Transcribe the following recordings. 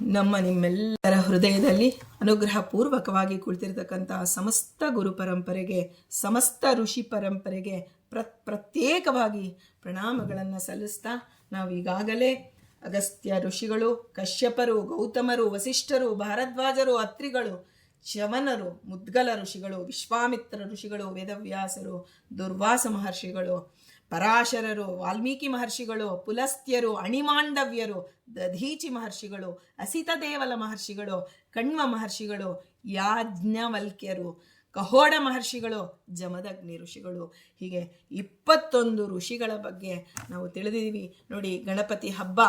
ನಮ್ಮ ನಿಮ್ಮೆಲ್ಲರ ಹೃದಯದಲ್ಲಿ ಅನುಗ್ರಹ ಪೂರ್ವಕವಾಗಿ ಕುಳಿತಿರ್ತಕ್ಕಂತಹ ಸಮಸ್ತ ಗುರು ಪರಂಪರೆಗೆ, ಸಮಸ್ತ ಋಷಿ ಪರಂಪರೆಗೆ ಪ್ರ ಪ್ರತ್ಯೇಕವಾಗಿ ಪ್ರಣಾಮಗಳನ್ನು ಸಲ್ಲಿಸ್ತಾ ನಾವು ಈಗಾಗಲೇ ಅಗಸ್ತ್ಯ ಋಷಿಗಳು, ಕಶ್ಯಪರು, ಗೌತಮರು, ವಸಿಷ್ಠರು, ಭಾರದ್ವಾಜರು, ಅತ್ರಿಗಳು ಶವನರು ಮುದ್ಗಲ ಋಷಿಗಳು, ವಿಶ್ವಾಮಿತ್ರ ಋಷಿಗಳು, ವೇದವ್ಯಾಸರು, ದುರ್ವಾಸ ಮಹರ್ಷಿಗಳು ಪರಾಶರರು, ವಾಲ್ಮೀಕಿ ಮಹರ್ಷಿಗಳು, ಪುಲಸ್ತ್ಯರು, ಅಣಿಮಾಂಡವ್ಯರು, ದಧೀಚಿ ಮಹರ್ಷಿಗಳು ಅಸಿತದೇವಲ ಮಹರ್ಷಿಗಳು, ಕಣ್ವ ಮಹರ್ಷಿಗಳು, ಯಾಜ್ಞವಲ್ಕ್ಯರು, ಕಹೋಡ ಮಹರ್ಷಿಗಳು, ಜಮದಗ್ನಿ ಋಷಿಗಳು. ಹೀಗೆ ಇಪ್ಪತ್ತೊಂದು ಋಷಿಗಳ ಬಗ್ಗೆ ನಾವು ತಿಳಿದಿದ್ದೀವಿ. ನೋಡಿ, ಗಣಪತಿ ಹಬ್ಬ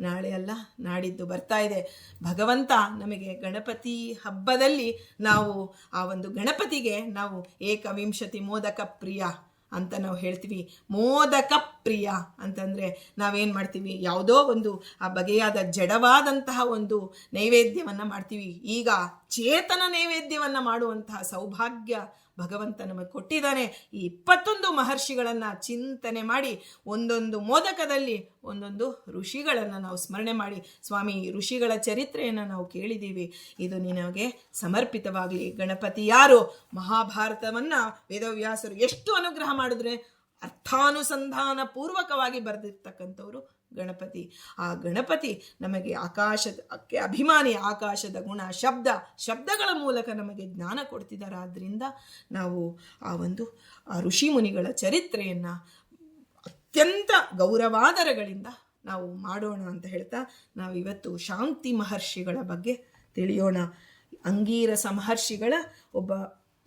ನಾಳೆ ಅಲ್ಲ, ನಾಡಿದ್ದು ಬರ್ತಾ ಇದೆ. ಭಗವಂತ ನಮಗೆ ಗಣಪತಿ ಹಬ್ಬದಲ್ಲಿ ನಾವು ಆ ಒಂದು ಗಣಪತಿಗೆ ನಾವು ಏಕವಿಂಶತಿ ಮೋದಕ ಪ್ರಿಯ. ಅಂತ ನಾವು ಹೇಳ್ತೀವಿ. ಮೋದಕ ಪ್ರಿಯ ಅಂತಂದರೆ ನಾವೇನು ಮಾಡ್ತೀವಿ? ಯಾವುದೋ ಒಂದು ಆ ಬಗೆಯಾದ ಜಡವಾದಂತಹ ಒಂದು ನೈವೇದ್ಯವನ್ನು ಮಾಡ್ತೀವಿ. ಈಗ ಚೇತನ ನೈವೇದ್ಯವನ್ನು ಮಾಡುವಂತಹ ಸೌಭಾಗ್ಯ ಭಗವಂತ ನಮಗೆ ಕೊಟ್ಟಿದ್ದಾನೆ. ಈ ಇಪ್ಪತ್ತೊಂದು ಮಹರ್ಷಿಗಳನ್ನು ಚಿಂತನೆ ಮಾಡಿ, ಒಂದೊಂದು ಮೋದಕದಲ್ಲಿ ಒಂದೊಂದು ಋಷಿಗಳನ್ನು ನಾವು ಸ್ಮರಣೆ ಮಾಡಿ. ಸ್ವಾಮಿ ಋಷಿಗಳ ಚರಿತ್ರೆಯನ್ನು ನಾವು ಕೇಳಿದ್ದೀವಿ. ಇದು ನಿನಗೆ ಸಮರ್ಪಿತವಾಗಲಿ. ಗಣಪತಿ ಯಾರು? ಮಹಾಭಾರತವನ್ನು ವೇದವ್ಯಾಸರು ಎಷ್ಟು ಅನುಗ್ರಹ ಮಾಡಿದ್ರೆ ಅರ್ಥಾನುಸಂಧಾನ ಪೂರ್ವಕವಾಗಿ ಬರೆದಿರ್ತಕ್ಕಂಥವ್ರು ಗಣಪತಿ. ಆ ಗಣಪತಿ ನಮಗೆ ಆಕಾಶಕ್ಕೆ ಅಭಿಮಾನಿ ಆಕಾಶದ ಗುಣ, ಶಬ್ದ, ಶಬ್ದಗಳ ಮೂಲಕ ನಮಗೆ ಜ್ಞಾನ ಕೊಡ್ತಿದ್ದಾರೆ. ಆದ್ದರಿಂದ ನಾವು ಆ ಒಂದು ಋಷಿ ಮುನಿಗಳ ಚರಿತ್ರೆಯನ್ನು ಅತ್ಯಂತ ಗೌರವಾದರಗಳಿಂದ ನಾವು ಮಾಡೋಣ ಅಂತ ಹೇಳ್ತಾ ನಾವು ಇವತ್ತು ಶಾಂತಿ ಮಹರ್ಷಿಗಳ ಬಗ್ಗೆ ತಿಳಿಯೋಣ. ಅಂಗೀರಸ ಮಹರ್ಷಿಗಳ ಒಬ್ಬ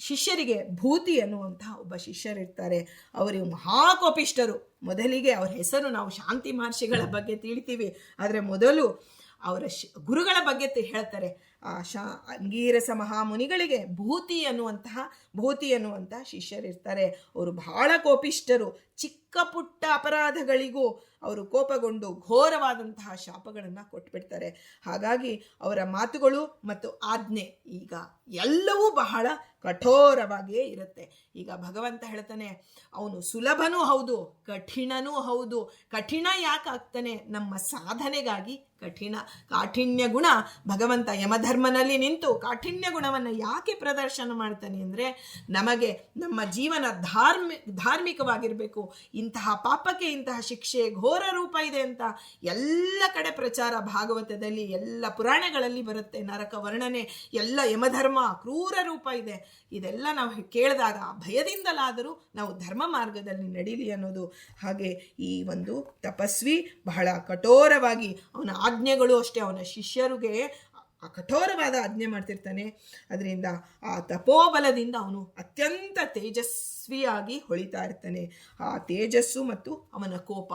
ಶಿಷ್ಯರಿಗೆ ಭೂತಿ ಅನ್ನುವಂತಹ ಒಬ್ಬ ಶಿಷ್ಯರಿರ್ತಾರೆ. ಅವರು ಮಹಾಕೋಪಿಷ್ಟರು ಮೊದಲಿಗೆ ಅವರ ಹೆಸರು ನಾವು ಶಾಂತಿ ಮಹರ್ಷಿಗಳ ಬಗ್ಗೆ ತಿಳಿತೀವಿ. ಆದರೆ ಮೊದಲು ಅವರ ಶ್, ಗುರುಗಳ ಬಗ್ಗೆ ಹೇಳ್ತಾರೆ. ಆ ಶಾ, ಅಂಗೀರಸ ಮಹಾಮುನಿಗಳಿಗೆ ಭೂತಿ ಅನ್ನುವಂತಹ ಭೂತಿ ಅನ್ನುವಂತಹ ಶಿಷ್ಯರಿರ್ತಾರೆ. ಅವರು ಬಹಳ ಕೋಪಿಷ್ಟರು ಚಿಕ್ಕ ಪುಟ್ಟ ಅಪರಾಧಗಳಿಗೂ ಅವರು ಕೋಪಗೊಂಡು ಘೋರವಾದಂತಹ ಶಾಪಗಳನ್ನು ಕೊಟ್ಬಿಡ್ತಾರೆ. ಹಾಗಾಗಿ ಅವರ ಮಾತುಗಳು ಮತ್ತು ಆಜ್ಞೆ ಈಗ ಎಲ್ಲವೂ ಬಹಳ ಕಠೋರವಾಗಿಯೇ ಇರುತ್ತೆ. ಈಗ ಭಗವಂತ ಹೇಳ್ತಾನೆ, ಅವನು ಸುಲಭನೂ ಹೌದು, ಕಠಿಣನೂ ಹೌದು. ಕಠಿಣ ಯಾಕೆ ಆಗ್ತಾನೆ? ನಮ್ಮ ಸಾಧನೆಗಾಗಿ ಕಠಿಣ. ಕಾಠಿಣ್ಯ ಗುಣ, ಭಗವಂತ ಯಮಧರ್ಮನಲ್ಲಿ ನಿಂತು ಕಾಠಿಣ್ಯ ಗುಣವನ್ನು ಯಾಕೆ ಪ್ರದರ್ಶನ ಮಾಡ್ತಾನೆ ಅಂದರೆ, ನಮಗೆ ನಮ್ಮ ಜೀವನ ಧಾರ್ಮಿ, ಧಾರ್ಮಿಕವಾಗಿರಬೇಕು. ಇಂತಹ ಪಾಪಕ್ಕೆ ಇಂತಹ ಶಿಕ್ಷೆ ಘೋರ ರೂಪ ಇದೆ ಅಂತ ಎಲ್ಲ ಕಡೆ ಪ್ರಚಾರ ಭಾಗವತದಲ್ಲಿ, ಎಲ್ಲ ಪುರಾಣಗಳಲ್ಲಿ ಬರುತ್ತೆ ನರಕ ವರ್ಣನೆ ಎಲ್ಲ ಯಮಧರ್ಮ ಕ್ರೂರ ರೂಪ ಇದೆ. ಇದೆಲ್ಲ ನಾವು ಕೇಳಿದಾಗ ಭಯದಿಂದಲಾದರೂ ನಾವು ಧರ್ಮ ಮಾರ್ಗದಲ್ಲಿ ನಡೀಲಿ ಅನ್ನೋದು ಹಾಗೆ ಈ ಒಂದು ತಪಸ್ವಿ ಬಹಳ ಕಠೋರವಾಗಿ ಅವನ ಆಜ್ಞೆಗಳು ಅಷ್ಟೇ, ಅವನ ಶಿಷ್ಯರಿಗೆ ಆ ಕಠೋರವಾದ ಆಜ್ಞೆ ಮಾಡ್ತಿರ್ತಾನೆ. ಅದರಿಂದ ಆ ತಪೋಬಲದಿಂದ ಅವನು ಅತ್ಯಂತ ತೇಜಸ್ವಿಯಾಗಿ ಹೊಳಿತಾ ಇರ್ತಾನೆ. ಆ ತೇಜಸ್ಸು ಮತ್ತು ಅವನ ಕೋಪ.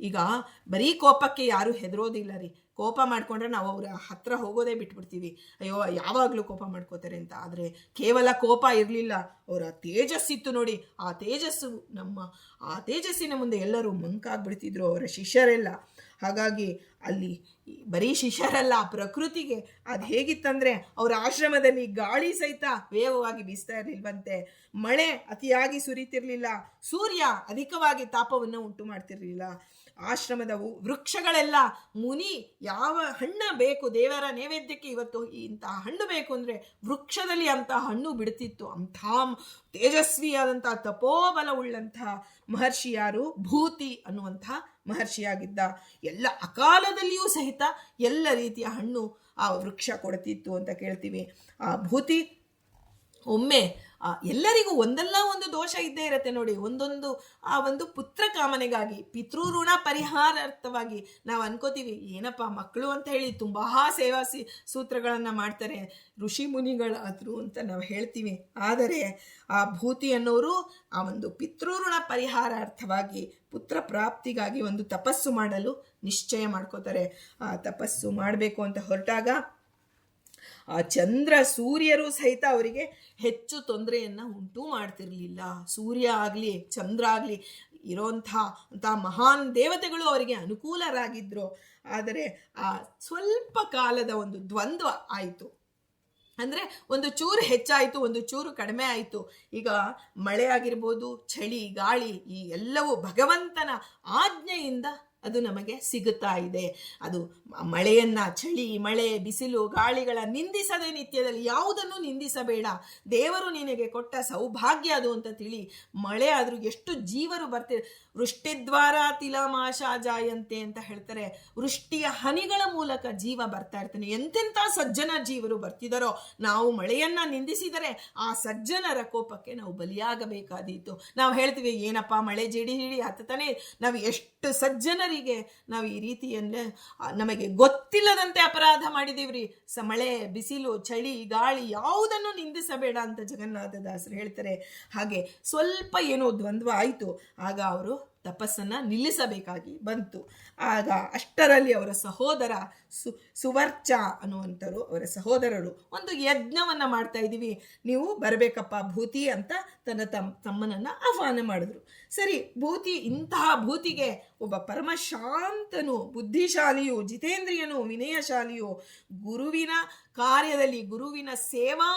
ಈಗ ಬರೀ ಕೋಪಕ್ಕೆ ಯಾರೂ ಹೆದರೋದಿಲ್ಲ ರೀ. ಕೋಪ ಮಾಡಿಕೊಂಡ್ರೆ ನಾವು ಅವರ ಹತ್ರ ಹೋಗೋದೇ ಬಿಟ್ಬಿಡ್ತೀವಿ. ಅಯ್ಯೋ, ಯಾವಾಗಲೂ ಕೋಪ ಮಾಡ್ಕೋತಾರೆ ಅಂತ. ಆದರೆ ಕೇವಲ ಕೋಪ ಇರಲಿಲ್ಲ. ಅವರ ತೇಜಸ್ಸಿತ್ತು ನೋಡಿ. ಆ ತೇಜಸ್ಸು ನಮ್ಮ, ಆ ತೇಜಸ್ಸಿನ ಮುಂದೆ ಎಲ್ಲರೂ ಮಂಕಾಗ್ಬಿಡ್ತಿದ್ರು ಅವರ ಶಿಷ್ಯರೆಲ್ಲ. ಹಾಗಾಗಿ ಅಲ್ಲಿ ಬರೀ ಶಿಷ್ಯರಲ್ಲ, ಪ್ರಕೃತಿಗೆ ಅದು ಹೇಗಿತ್ತಂದ್ರೆ ಅವರ ಆಶ್ರಮದಲ್ಲಿ ಗಾಳಿ ಸಹಿತ ವೇಗವಾಗಿ ಬೀಸ್ತಾ ಇರಲಿಲ್ವಂತೆ. ಮಳೆ ಅತಿಯಾಗಿ ಸುರಿತಿರ್ಲಿಲ್ಲ. ಸೂರ್ಯ ಅಧಿಕವಾಗಿ ತಾಪವನ್ನು ಉಂಟು ಮಾಡ್ತಿರ್ಲಿಲ್ಲ. ಆಶ್ರಮದ ವು- ವೃಕ್ಷಗಳೆಲ್ಲ ಮುನಿ ಯಾವ ಹಣ್ಣು ಬೇಕು, ದೇವರ ನೈವೇದ್ಯಕ್ಕೆ ಇವತ್ತು ಇಂತಹ ಹಣ್ಣು ಬೇಕು ಅಂದರೆ ವೃಕ್ಷದಲ್ಲಿ ಅಂತಹ ಹಣ್ಣು ಬಿಡ್ತಿತ್ತು. ಅಂಥ ತೇಜಸ್ವಿಯಾದಂತಹ ತಪೋಬಲವುಳ್ಳಂತಹ ಮಹರ್ಷಿ ಯಾರು ಭೂತಿ ಅನ್ನುವಂಥ ಮಹರ್ಷಿಯಾಗಿದ್ದ ಎಲ್ಲ ಅಕಾಲದಲ್ಲಿಯೂ ಸಹಿತ ಎಲ್ಲ ರೀತಿಯ ಹಣ್ಣು ಆ ವೃಕ್ಷ ಕೊಡ್ತಿತ್ತು ಅಂತ ಕೇಳ್ತೀವಿ. ಆ ಭೂತಿ ಒಮ್ಮೆ ಎಲ್ಲರಿಗೂ ಒಂದಲ್ಲ ಒಂದು ದೋಷ ಇದ್ದೇ ಇರುತ್ತೆ ನೋಡಿ. ಒಂದೊಂದು, ಆ ಒಂದು ಪುತ್ರ ಕಾಮನೆಗಾಗಿ ಪಿತೃಋಣ ಪರಿಹಾರಾರ್ಥವಾಗಿ ನಾವು ಅನ್ಕೋತೀವಿ, ಏನಪ್ಪ ಮಕ್ಕಳು ಅಂತ ಹೇಳಿ ತುಂಬಾ ಸೇವಾ ಸಿ ಸೂತ್ರಗಳನ್ನು ಮಾಡ್ತಾರೆ. ಋಷಿ ಮುನಿಗಳಾದ್ರು ಅಂತ ನಾವು ಹೇಳ್ತೀವಿ. ಆದರೆ ಆ ಭೂತಿ ಅನ್ನೋರು ಆ ಒಂದು ಪಿತೃಋಣ ಪರಿಹಾರಾರ್ಥವಾಗಿ ಪುತ್ರ ಪ್ರಾಪ್ತಿಗಾಗಿ ಒಂದು ತಪಸ್ಸು ಮಾಡಲು ನಿಶ್ಚಯ ಮಾಡ್ಕೋತಾರೆ. ಆ ತಪಸ್ಸು ಮಾಡಬೇಕು ಅಂತ ಹೊರಟಾಗ ಆ ಚಂದ್ರ ಸೂರ್ಯರು ಸಹಿತ ಅವರಿಗೆ ಹೆಚ್ಚು ತೊಂದರೆಯನ್ನು ಉಂಟು ಮಾಡ್ತಿರಲಿಲ್ಲ. ಸೂರ್ಯ ಆಗಲಿ, ಚಂದ್ರ ಆಗಲಿ, ಇರೋಂಥ ಅಂಥ ಮಹಾನ್ ದೇವತೆಗಳು ಅವರಿಗೆ ಅನುಕೂಲರಾಗಿದ್ದರು ಆದರೆ ಆ ಸ್ವಲ್ಪ ಕಾಲದ ಒಂದು ದ್ವಂದ್ವ ಆಯಿತು. ಅಂದರೆ ಒಂದು ಚೂರು ಹೆಚ್ಚಾಯಿತು, ಒಂದು ಚೂರು ಕಡಿಮೆ ಆಯಿತು. ಈಗ ಮಳೆ ಆಗಿರ್ಬೋದು, ಚಳಿ, ಗಾಳಿ, ಈ ಎಲ್ಲವೂ ಭಗವಂತನ ಆಜ್ಞೆಯಿಂದ ಅದು ನಮಗೆ ಸಿಗುತ್ತಾ ಇದೆ. ಅದು ಮಳೆಯನ್ನ, ಚಳಿ, ಮಳೆ, ಬಿಸಿಲು, ಗಾಳಿಗಳ ನಿಂದಿಸದೆ ನಿತ್ಯದಲ್ಲಿ ಯಾವುದನ್ನು ನಿಂದಿಸಬೇಡ. ದೇವರು ನಿನಗೆ ಕೊಟ್ಟ ಸೌಭಾಗ್ಯ ಅದು ಅಂತ ತಿಳಿ ಮಳೆ ಆದರೂ ಎಷ್ಟು ಜೀವರು ಬರ್ತಿದೆ ವೃಷ್ಟಿದ್ವಾರ ತಿಲಮಾಶ ಜಾಯಂತೆ ಅಂತ ಹೇಳ್ತಾರೆ. ವೃಷ್ಟಿಯ ಹನಿಗಳ ಮೂಲಕ ಜೀವ ಬರ್ತಾ ಇರ್ತಾನೆ. ಎಂತೆಂಥ ಸಜ್ಜನ ಜೀವರು ಬರ್ತಿದಾರೋ, ನಾವು ಮಳೆಯನ್ನ ನಿಂದಿಸಿದರೆ ಆ ಸಜ್ಜನರ ಕೋಪಕ್ಕೆ ನಾವು ಬಲಿಯಾಗಬೇಕಾದೀತು. ನಾವು ಹೇಳ್ತೀವಿ, ಏನಪ್ಪ ಮಳೆ ಜಿಡಿ ಹಿಡಿ ಹತ್ತಾನೆ ನಾವು ಎಷ್ಟು ಸಜ್ಜನರಿಗೆ ನಾವು ಈ ರೀತಿಯಲ್ಲೇ ನಮಗೆ ಗೊತ್ತಿಲ್ಲದಂತೆ ಅಪರಾಧ ಮಾಡಿದೀವ್ರಿ. ಸ ಮಳೆ, ಬಿಸಿಲು, ಚಳಿ, ಗಾಳಿ ಯಾವುದನ್ನು ನಿಂದಿಸಬೇಡ ಅಂತ ಜಗನ್ನಾಥದಾಸರು ಹೇಳ್ತಾರೆ. ಹಾಗೆ ಸ್ವಲ್ಪ ಏನೋ ದ್ವಂದ್ವ ಆಯಿತು. ಆಗ ಅವರು ತಪಸ್ಸನ್ನ ನಿಲ್ಲಿಸಬೇಕಾಗಿ ಬಂತು. ಆಗ ಅಷ್ಟರಲ್ಲಿ ಅವರ ಸಹೋದರ ಸು, ಸುವರ್ಚ ಅನ್ನುವಂಥರು ಅವರ ಸಹೋದರರು ಒಂದು ಯಜ್ಞವನ್ನ ಮಾಡ್ತಾ ಇದ್ದೀವಿ. ನೀವು ಬರಬೇಕಪ್ಪ ಭೂತಿ ಅಂತ ತನ್ನ ತಮ್ಮ ತಮ್ಮನನ್ನ ಆಹ್ವಾನ ಮಾಡಿದ್ರು. ಸರಿ, ಭೂತಿ ಇಂತಹ ಭೂತಿಗೆ ಒಬ್ಬ ಪರಮಶಾಂತನು, ಬುದ್ಧಿಶಾಲಿಯು, ಜಿತೇಂದ್ರಿಯನು, ವಿನಯಶಾಲಿಯು, ಗುರುವಿನ ಕಾರ್ಯದಲ್ಲಿ ಗುರುವಿನ ಸೇವಾ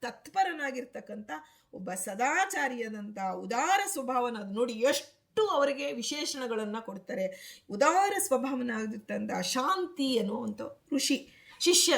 ತತ್ಪರನಾಗಿರ್ತಕ್ಕಂಥ ಒಬ್ಬ ಸದಾಚಾರಿಯಾದಂಥ ಉದಾರ ಸ್ವಭಾವನ ನೋಡಿ ಎಷ್ಟು ಅವರಿಗೆ ವಿಶೇಷಣಗಳನ್ನು ಕೊಡ್ತಾರೆ. ಉದಾರ ಸ್ವಭಾವನಾಗಿರ್ತಂಥ ಶಾಂತಿ ಅನ್ನುವಂಥ ಋಷಿ, ಶಿಷ್ಯ,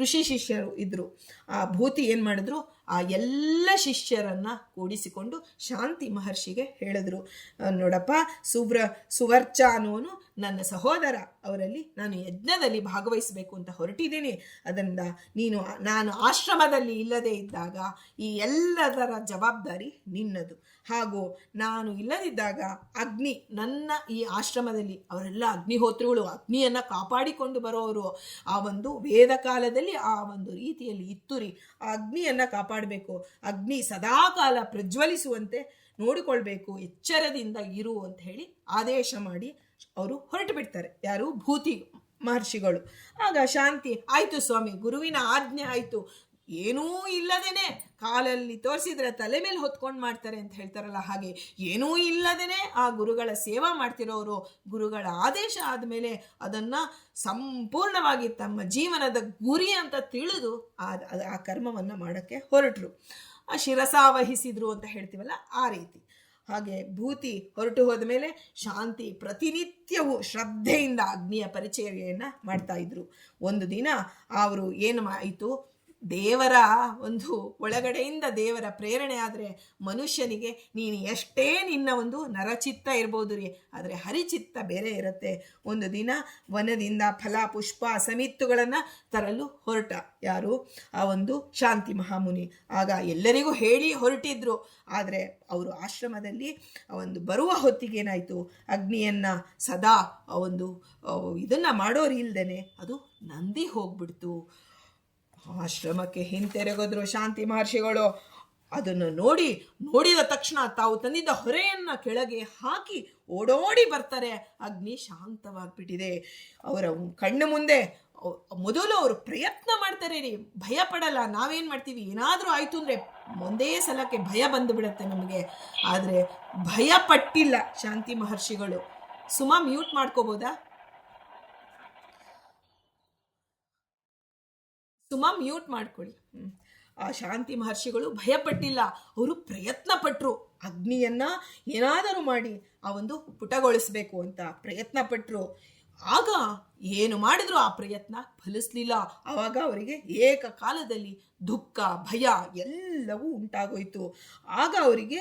ಋಷಿ ಶಿಷ್ಯರು ಇದ್ದರು ಆ ಭೂತಿ ಏನು ಮಾಡಿದ್ರು? ಆ ಎಲ್ಲ ಶಿಷ್ಯರನ್ನ ಕೂಡಿಸಿಕೊಂಡು ಶಾಂತಿ ಮಹರ್ಷಿಗೆ ಹೇಳಿದ್ರು. ನೋಡಪ್ಪ, ಸುವ್ರ, ಸುವರ್ಚ ಅನ್ನೋನು ನನ್ನ ಸಹೋದರ. ಅವರಲ್ಲಿ ನಾನು ಯಜ್ಞದಲ್ಲಿ ಭಾಗವಹಿಸಬೇಕು ಅಂತ ಹೊರಟಿದ್ದೀನಿ. ಅದರಿಂದ ನೀನು, ನಾನು ಆಶ್ರಮದಲ್ಲಿ ಇಲ್ಲದೆ ಇದ್ದಾಗ ಈ ಎಲ್ಲದರ ಜವಾಬ್ದಾರಿ ನಿನ್ನದು. ಹಾಗೂ ನಾನು ಇಲ್ಲದಿದ್ದಾಗ ಅಗ್ನಿ, ನನ್ನ ಈ ಆಶ್ರಮದಲ್ಲಿ ಅವರೆಲ್ಲ ಅಗ್ನಿಹೋತ್ರಿಗಳು ಅಗ್ನಿಯನ್ನು ಕಾಪಾಡಿಕೊಂಡು ಬರೋರು. ಆ ಒಂದು ವೇದ ಕಾಲದಲ್ಲಿ ಆ ಒಂದು ರೀತಿಯಲ್ಲಿ ಇತ್ತುರಿ. ಆ ಅಗ್ನಿಯನ್ನು ಕಾಪಾಡಬೇಕು. ಅಗ್ನಿ ಸದಾಕಾಲ ಪ್ರಜ್ವಲಿಸುವಂತೆ ನೋಡಿಕೊಳ್ಬೇಕು, ಎಚ್ಚರದಿಂದ ಇರು ಅಂತ ಹೇಳಿ ಆದೇಶ ಮಾಡಿ ಅವರು ಹೊರಟು ಬಿಡ್ತಾರೆ. ಯಾರು? ಭೂತಿ ಮಹರ್ಷಿಗಳು. ಆಗ ಶಾಂತಿ, ಆಯ್ತು ಸ್ವಾಮಿ, ಗುರುವಿನ ಆಜ್ಞೆ ಆಯ್ತು. ಏನೂ ಇಲ್ಲದೇನೆ ಕಾಲಲ್ಲಿ ತೋರಿಸಿದ್ರೆ ತಲೆ ಮೇಲೆ ಹೊತ್ಕೊಂಡು ಮಾಡ್ತಾರೆ ಅಂತ ಹೇಳ್ತಾರಲ್ಲ ಹಾಗೆ, ಏನೂ ಇಲ್ಲದೇನೆ ಆ ಗುರುಗಳ ಸೇವಾ ಮಾಡ್ತಿರೋರು, ಗುರುಗಳ ಆದೇಶ ಆದಮೇಲೆ ಅದನ್ನು ಸಂಪೂರ್ಣವಾಗಿ ತಮ್ಮ ಜೀವನದ ಗುರಿ ಅಂತ ತಿಳಿದು ಆ, ಆ- ಕರ್ಮವನ್ನು ಮಾಡೋಕ್ಕೆ ಹೊರಟರು. ಆ ಶಿರಸಾವಹಿಸಿದ್ರು ಅಂತ ಹೇಳ್ತೀವಲ್ಲ ಆ ರೀತಿ. ಹಾಗೆ ಭೂತಿ ಹೊರಟು ಹೋದ ಮೇಲೆ ಶಾಂತಿ ಪ್ರತಿನಿತ್ಯವೂ ಶ್ರದ್ಧೆಯಿಂದ ಅಗ್ನಿಯ ಪರಿಚರ್ಯೆಯನ್ನು ಮಾಡ್ತಾ ಇದ್ರು. ಒಂದು ದಿನ ಅವರು ಏನು ಆಯಿತು? ದೇವರ ಒಂದು ಒಳಗಡೆಯಿಂದ ದೇವರ ಪ್ರೇರಣೆ ಆದರೆ ಮನುಷ್ಯನಿಗೆ ನೀನು ಎಷ್ಟೇ ನಿನ್ನ ಒಂದು ನರಚಿತ್ತ ಇರ್ಬೋದು ರೀ, ಆದರೆ ಹರಿಚಿತ್ತ ಬೇರೆ ಇರುತ್ತೆ. ಒಂದು ದಿನ ವನದಿಂದ ಫಲ, ಪುಷ್ಪ ಸಮಿತ್ತುಗಳನ್ನು ತರಲು ಹೊರಟ ಯಾರು? ಆ ಒಂದು ಶಾಂತಿ ಮಹಾಮುನಿ. ಆಗ ಎಲ್ಲರಿಗೂ ಹೇಳಿ ಹೊರಟಿದ್ರು. ಆದರೆ ಅವರು ಆಶ್ರಮದಲ್ಲಿ ಒಂದು ಬರುವ ಹೊತ್ತಿಗೆ ಏನಾಯಿತು? ಅಗ್ನಿಯನ್ನು ಸದಾ ಒಂದು ಇದನ್ನು ಮಾಡೋರು ಇಲ್ದೇನೆ ಅದು ನಂದಿ ಹೋಗ್ಬಿಡ್ತು. ಆಶ್ರಮಕ್ಕೆ ಹಿಂತೆರಗಿದ್ರು ಶಾಂತಿ ಮಹರ್ಷಿಗಳು. ಅದನ್ನು ನೋಡಿ, ನೋಡಿದ ತಕ್ಷಣ ತಾವು ತಂದಿದ್ದ ಹೊರೆಯನ್ನು ಕೆಳಗೆ ಹಾಕಿ ಓಡೋಡಿ ಬರ್ತಾರೆ. ಅಗ್ನಿ ಶಾಂತವಾಗಿಬಿಟ್ಟಿದೆ. ಅವರ ಕಣ್ಣು ಮುಂದೆ ಮೊದಲು ಅವರು ಪ್ರಯತ್ನ ಮಾಡ್ತಾರೆ, ರೀ, ಭಯ ಪಡಲ್ಲ, ನಾವೇನು ಮಾಡ್ತೀವಿ? ಏನಾದರೂ ಆಯಿತು ಅಂದರೆ ಒಂದೇ ಸಲಕ್ಕೆ ಭಯ ಬಂದು ಬಿಡುತ್ತೆ ನಮಗೆ. ಆದರೆ ಭಯ ಪಟ್ಟಿಲ್ಲ ಶಾಂತಿ ಮಹರ್ಷಿಗಳು. ಸುಮಾ ಮ್ಯೂಟ್ ಮಾಡ್ಕೋಬೋದಾ? ಸುಮಾ ಮ್ಯೂಟ್ ಮಾಡ್ಕೊಳ್ಳಿ. ಆ ಶಾಂತಿ ಮಹರ್ಷಿಗಳು ಭಯಪಟ್ಟಿಲ್ಲ. ಅವರು ಪ್ರಯತ್ನ ಪಟ್ಟರು ಅಗ್ನಿಯನ್ನ ಏನಾದರೂ ಮಾಡಿ ಆ ಒಂದು ಪುಟಗೊಳಿಸಬೇಕು ಅಂತ ಪ್ರಯತ್ನ ಪಟ್ಟರು ಆಗ ಏನು ಮಾಡಿದ್ರು ಆ ಪ್ರಯತ್ನ? ಫಲಿಸ್ಲಿಲ್ಲ. ಆವಾಗ ಅವರಿಗೆ ಏಕಕಾಲದಲ್ಲಿ ದುಃಖ, ಭಯ ಎಲ್ಲವೂ ಉಂಟಾಗೋಯ್ತು. ಆಗ ಅವರಿಗೆ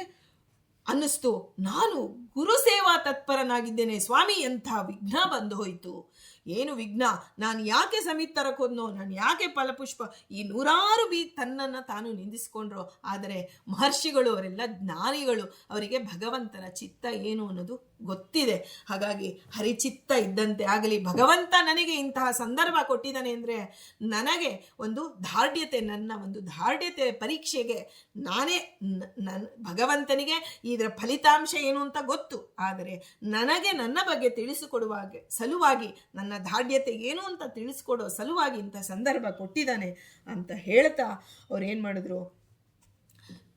ಅನ್ನಿಸ್ತು, ನಾನು ಗುರು ಸೇವಾ ತತ್ಪರನಾಗಿದ್ದೇನೆ ಸ್ವಾಮಿ ಎಂಥ ವಿಘ್ನ ಬಂದು ಹೋಯಿತು. ಏನು ವಿಘ್ನ? ನಾನು ಯಾಕೆ ಸಮಿತ್ ತರಕೋದ್ನೋ ನಾನು ಯಾಕೆ ಫಲಪುಷ್ಪ? ಈ ನೂರಾರು ಬಿ ತನ್ನನ್ನು ತಾನು ನಿಂದಿಸ್ಕೊಂಡ್ರು? ಆದರೆ ಮಹರ್ಷಿಗಳು ಅವರೆಲ್ಲ ಜ್ಞಾನಿಗಳು. ಅವರಿಗೆ ಭಗವಂತನ ಚಿತ್ತ ಏನು ಅನ್ನೋದು ಗೊತ್ತಿದೆ. ಹಾಗಾಗಿ ಹರಿಚಿತ್ತ ಇದ್ದಂತೆ ಆಗಲಿ. ಭಗವಂತ ನನಗೆ ಇಂತಹ ಸಂದರ್ಭ ಕೊಟ್ಟಿದ್ದಾನೆ ಅಂದರೆ ನನಗೆ ಒಂದು ದಾರ್ಢ್ಯತೆ ನನ್ನ ಒಂದು ದಾರ್ಢ್ಯತೆ ಪರೀಕ್ಷೆಗೆ ನಾನೇ ನನ್ನ ಭಗವಂತನಿಗೆ ಇದರ ಫಲಿತಾಂಶ ಏನು ಅಂತ ಗೊತ್ತು. ಆದರೆ ನನಗೆ ನನ್ನ ಬಗ್ಗೆ ತಿಳಿಸಿಕೊಡುವಾಗ ಸಲುವಾಗಿ ನನ್ನ ದಾರ್ಢ್ಯತೆ ಏನು ಅಂತ ತಿಳಿಸ್ಕೊಡೋ ಸಲುವಾಗಿ ಇಂಥ ಸಂದರ್ಭ ಕೊಟ್ಟಿದ್ದಾನೆ ಅಂತ ಹೇಳ್ತಾ ಅವ್ರು ಏನು ಮಾಡಿದ್ರು?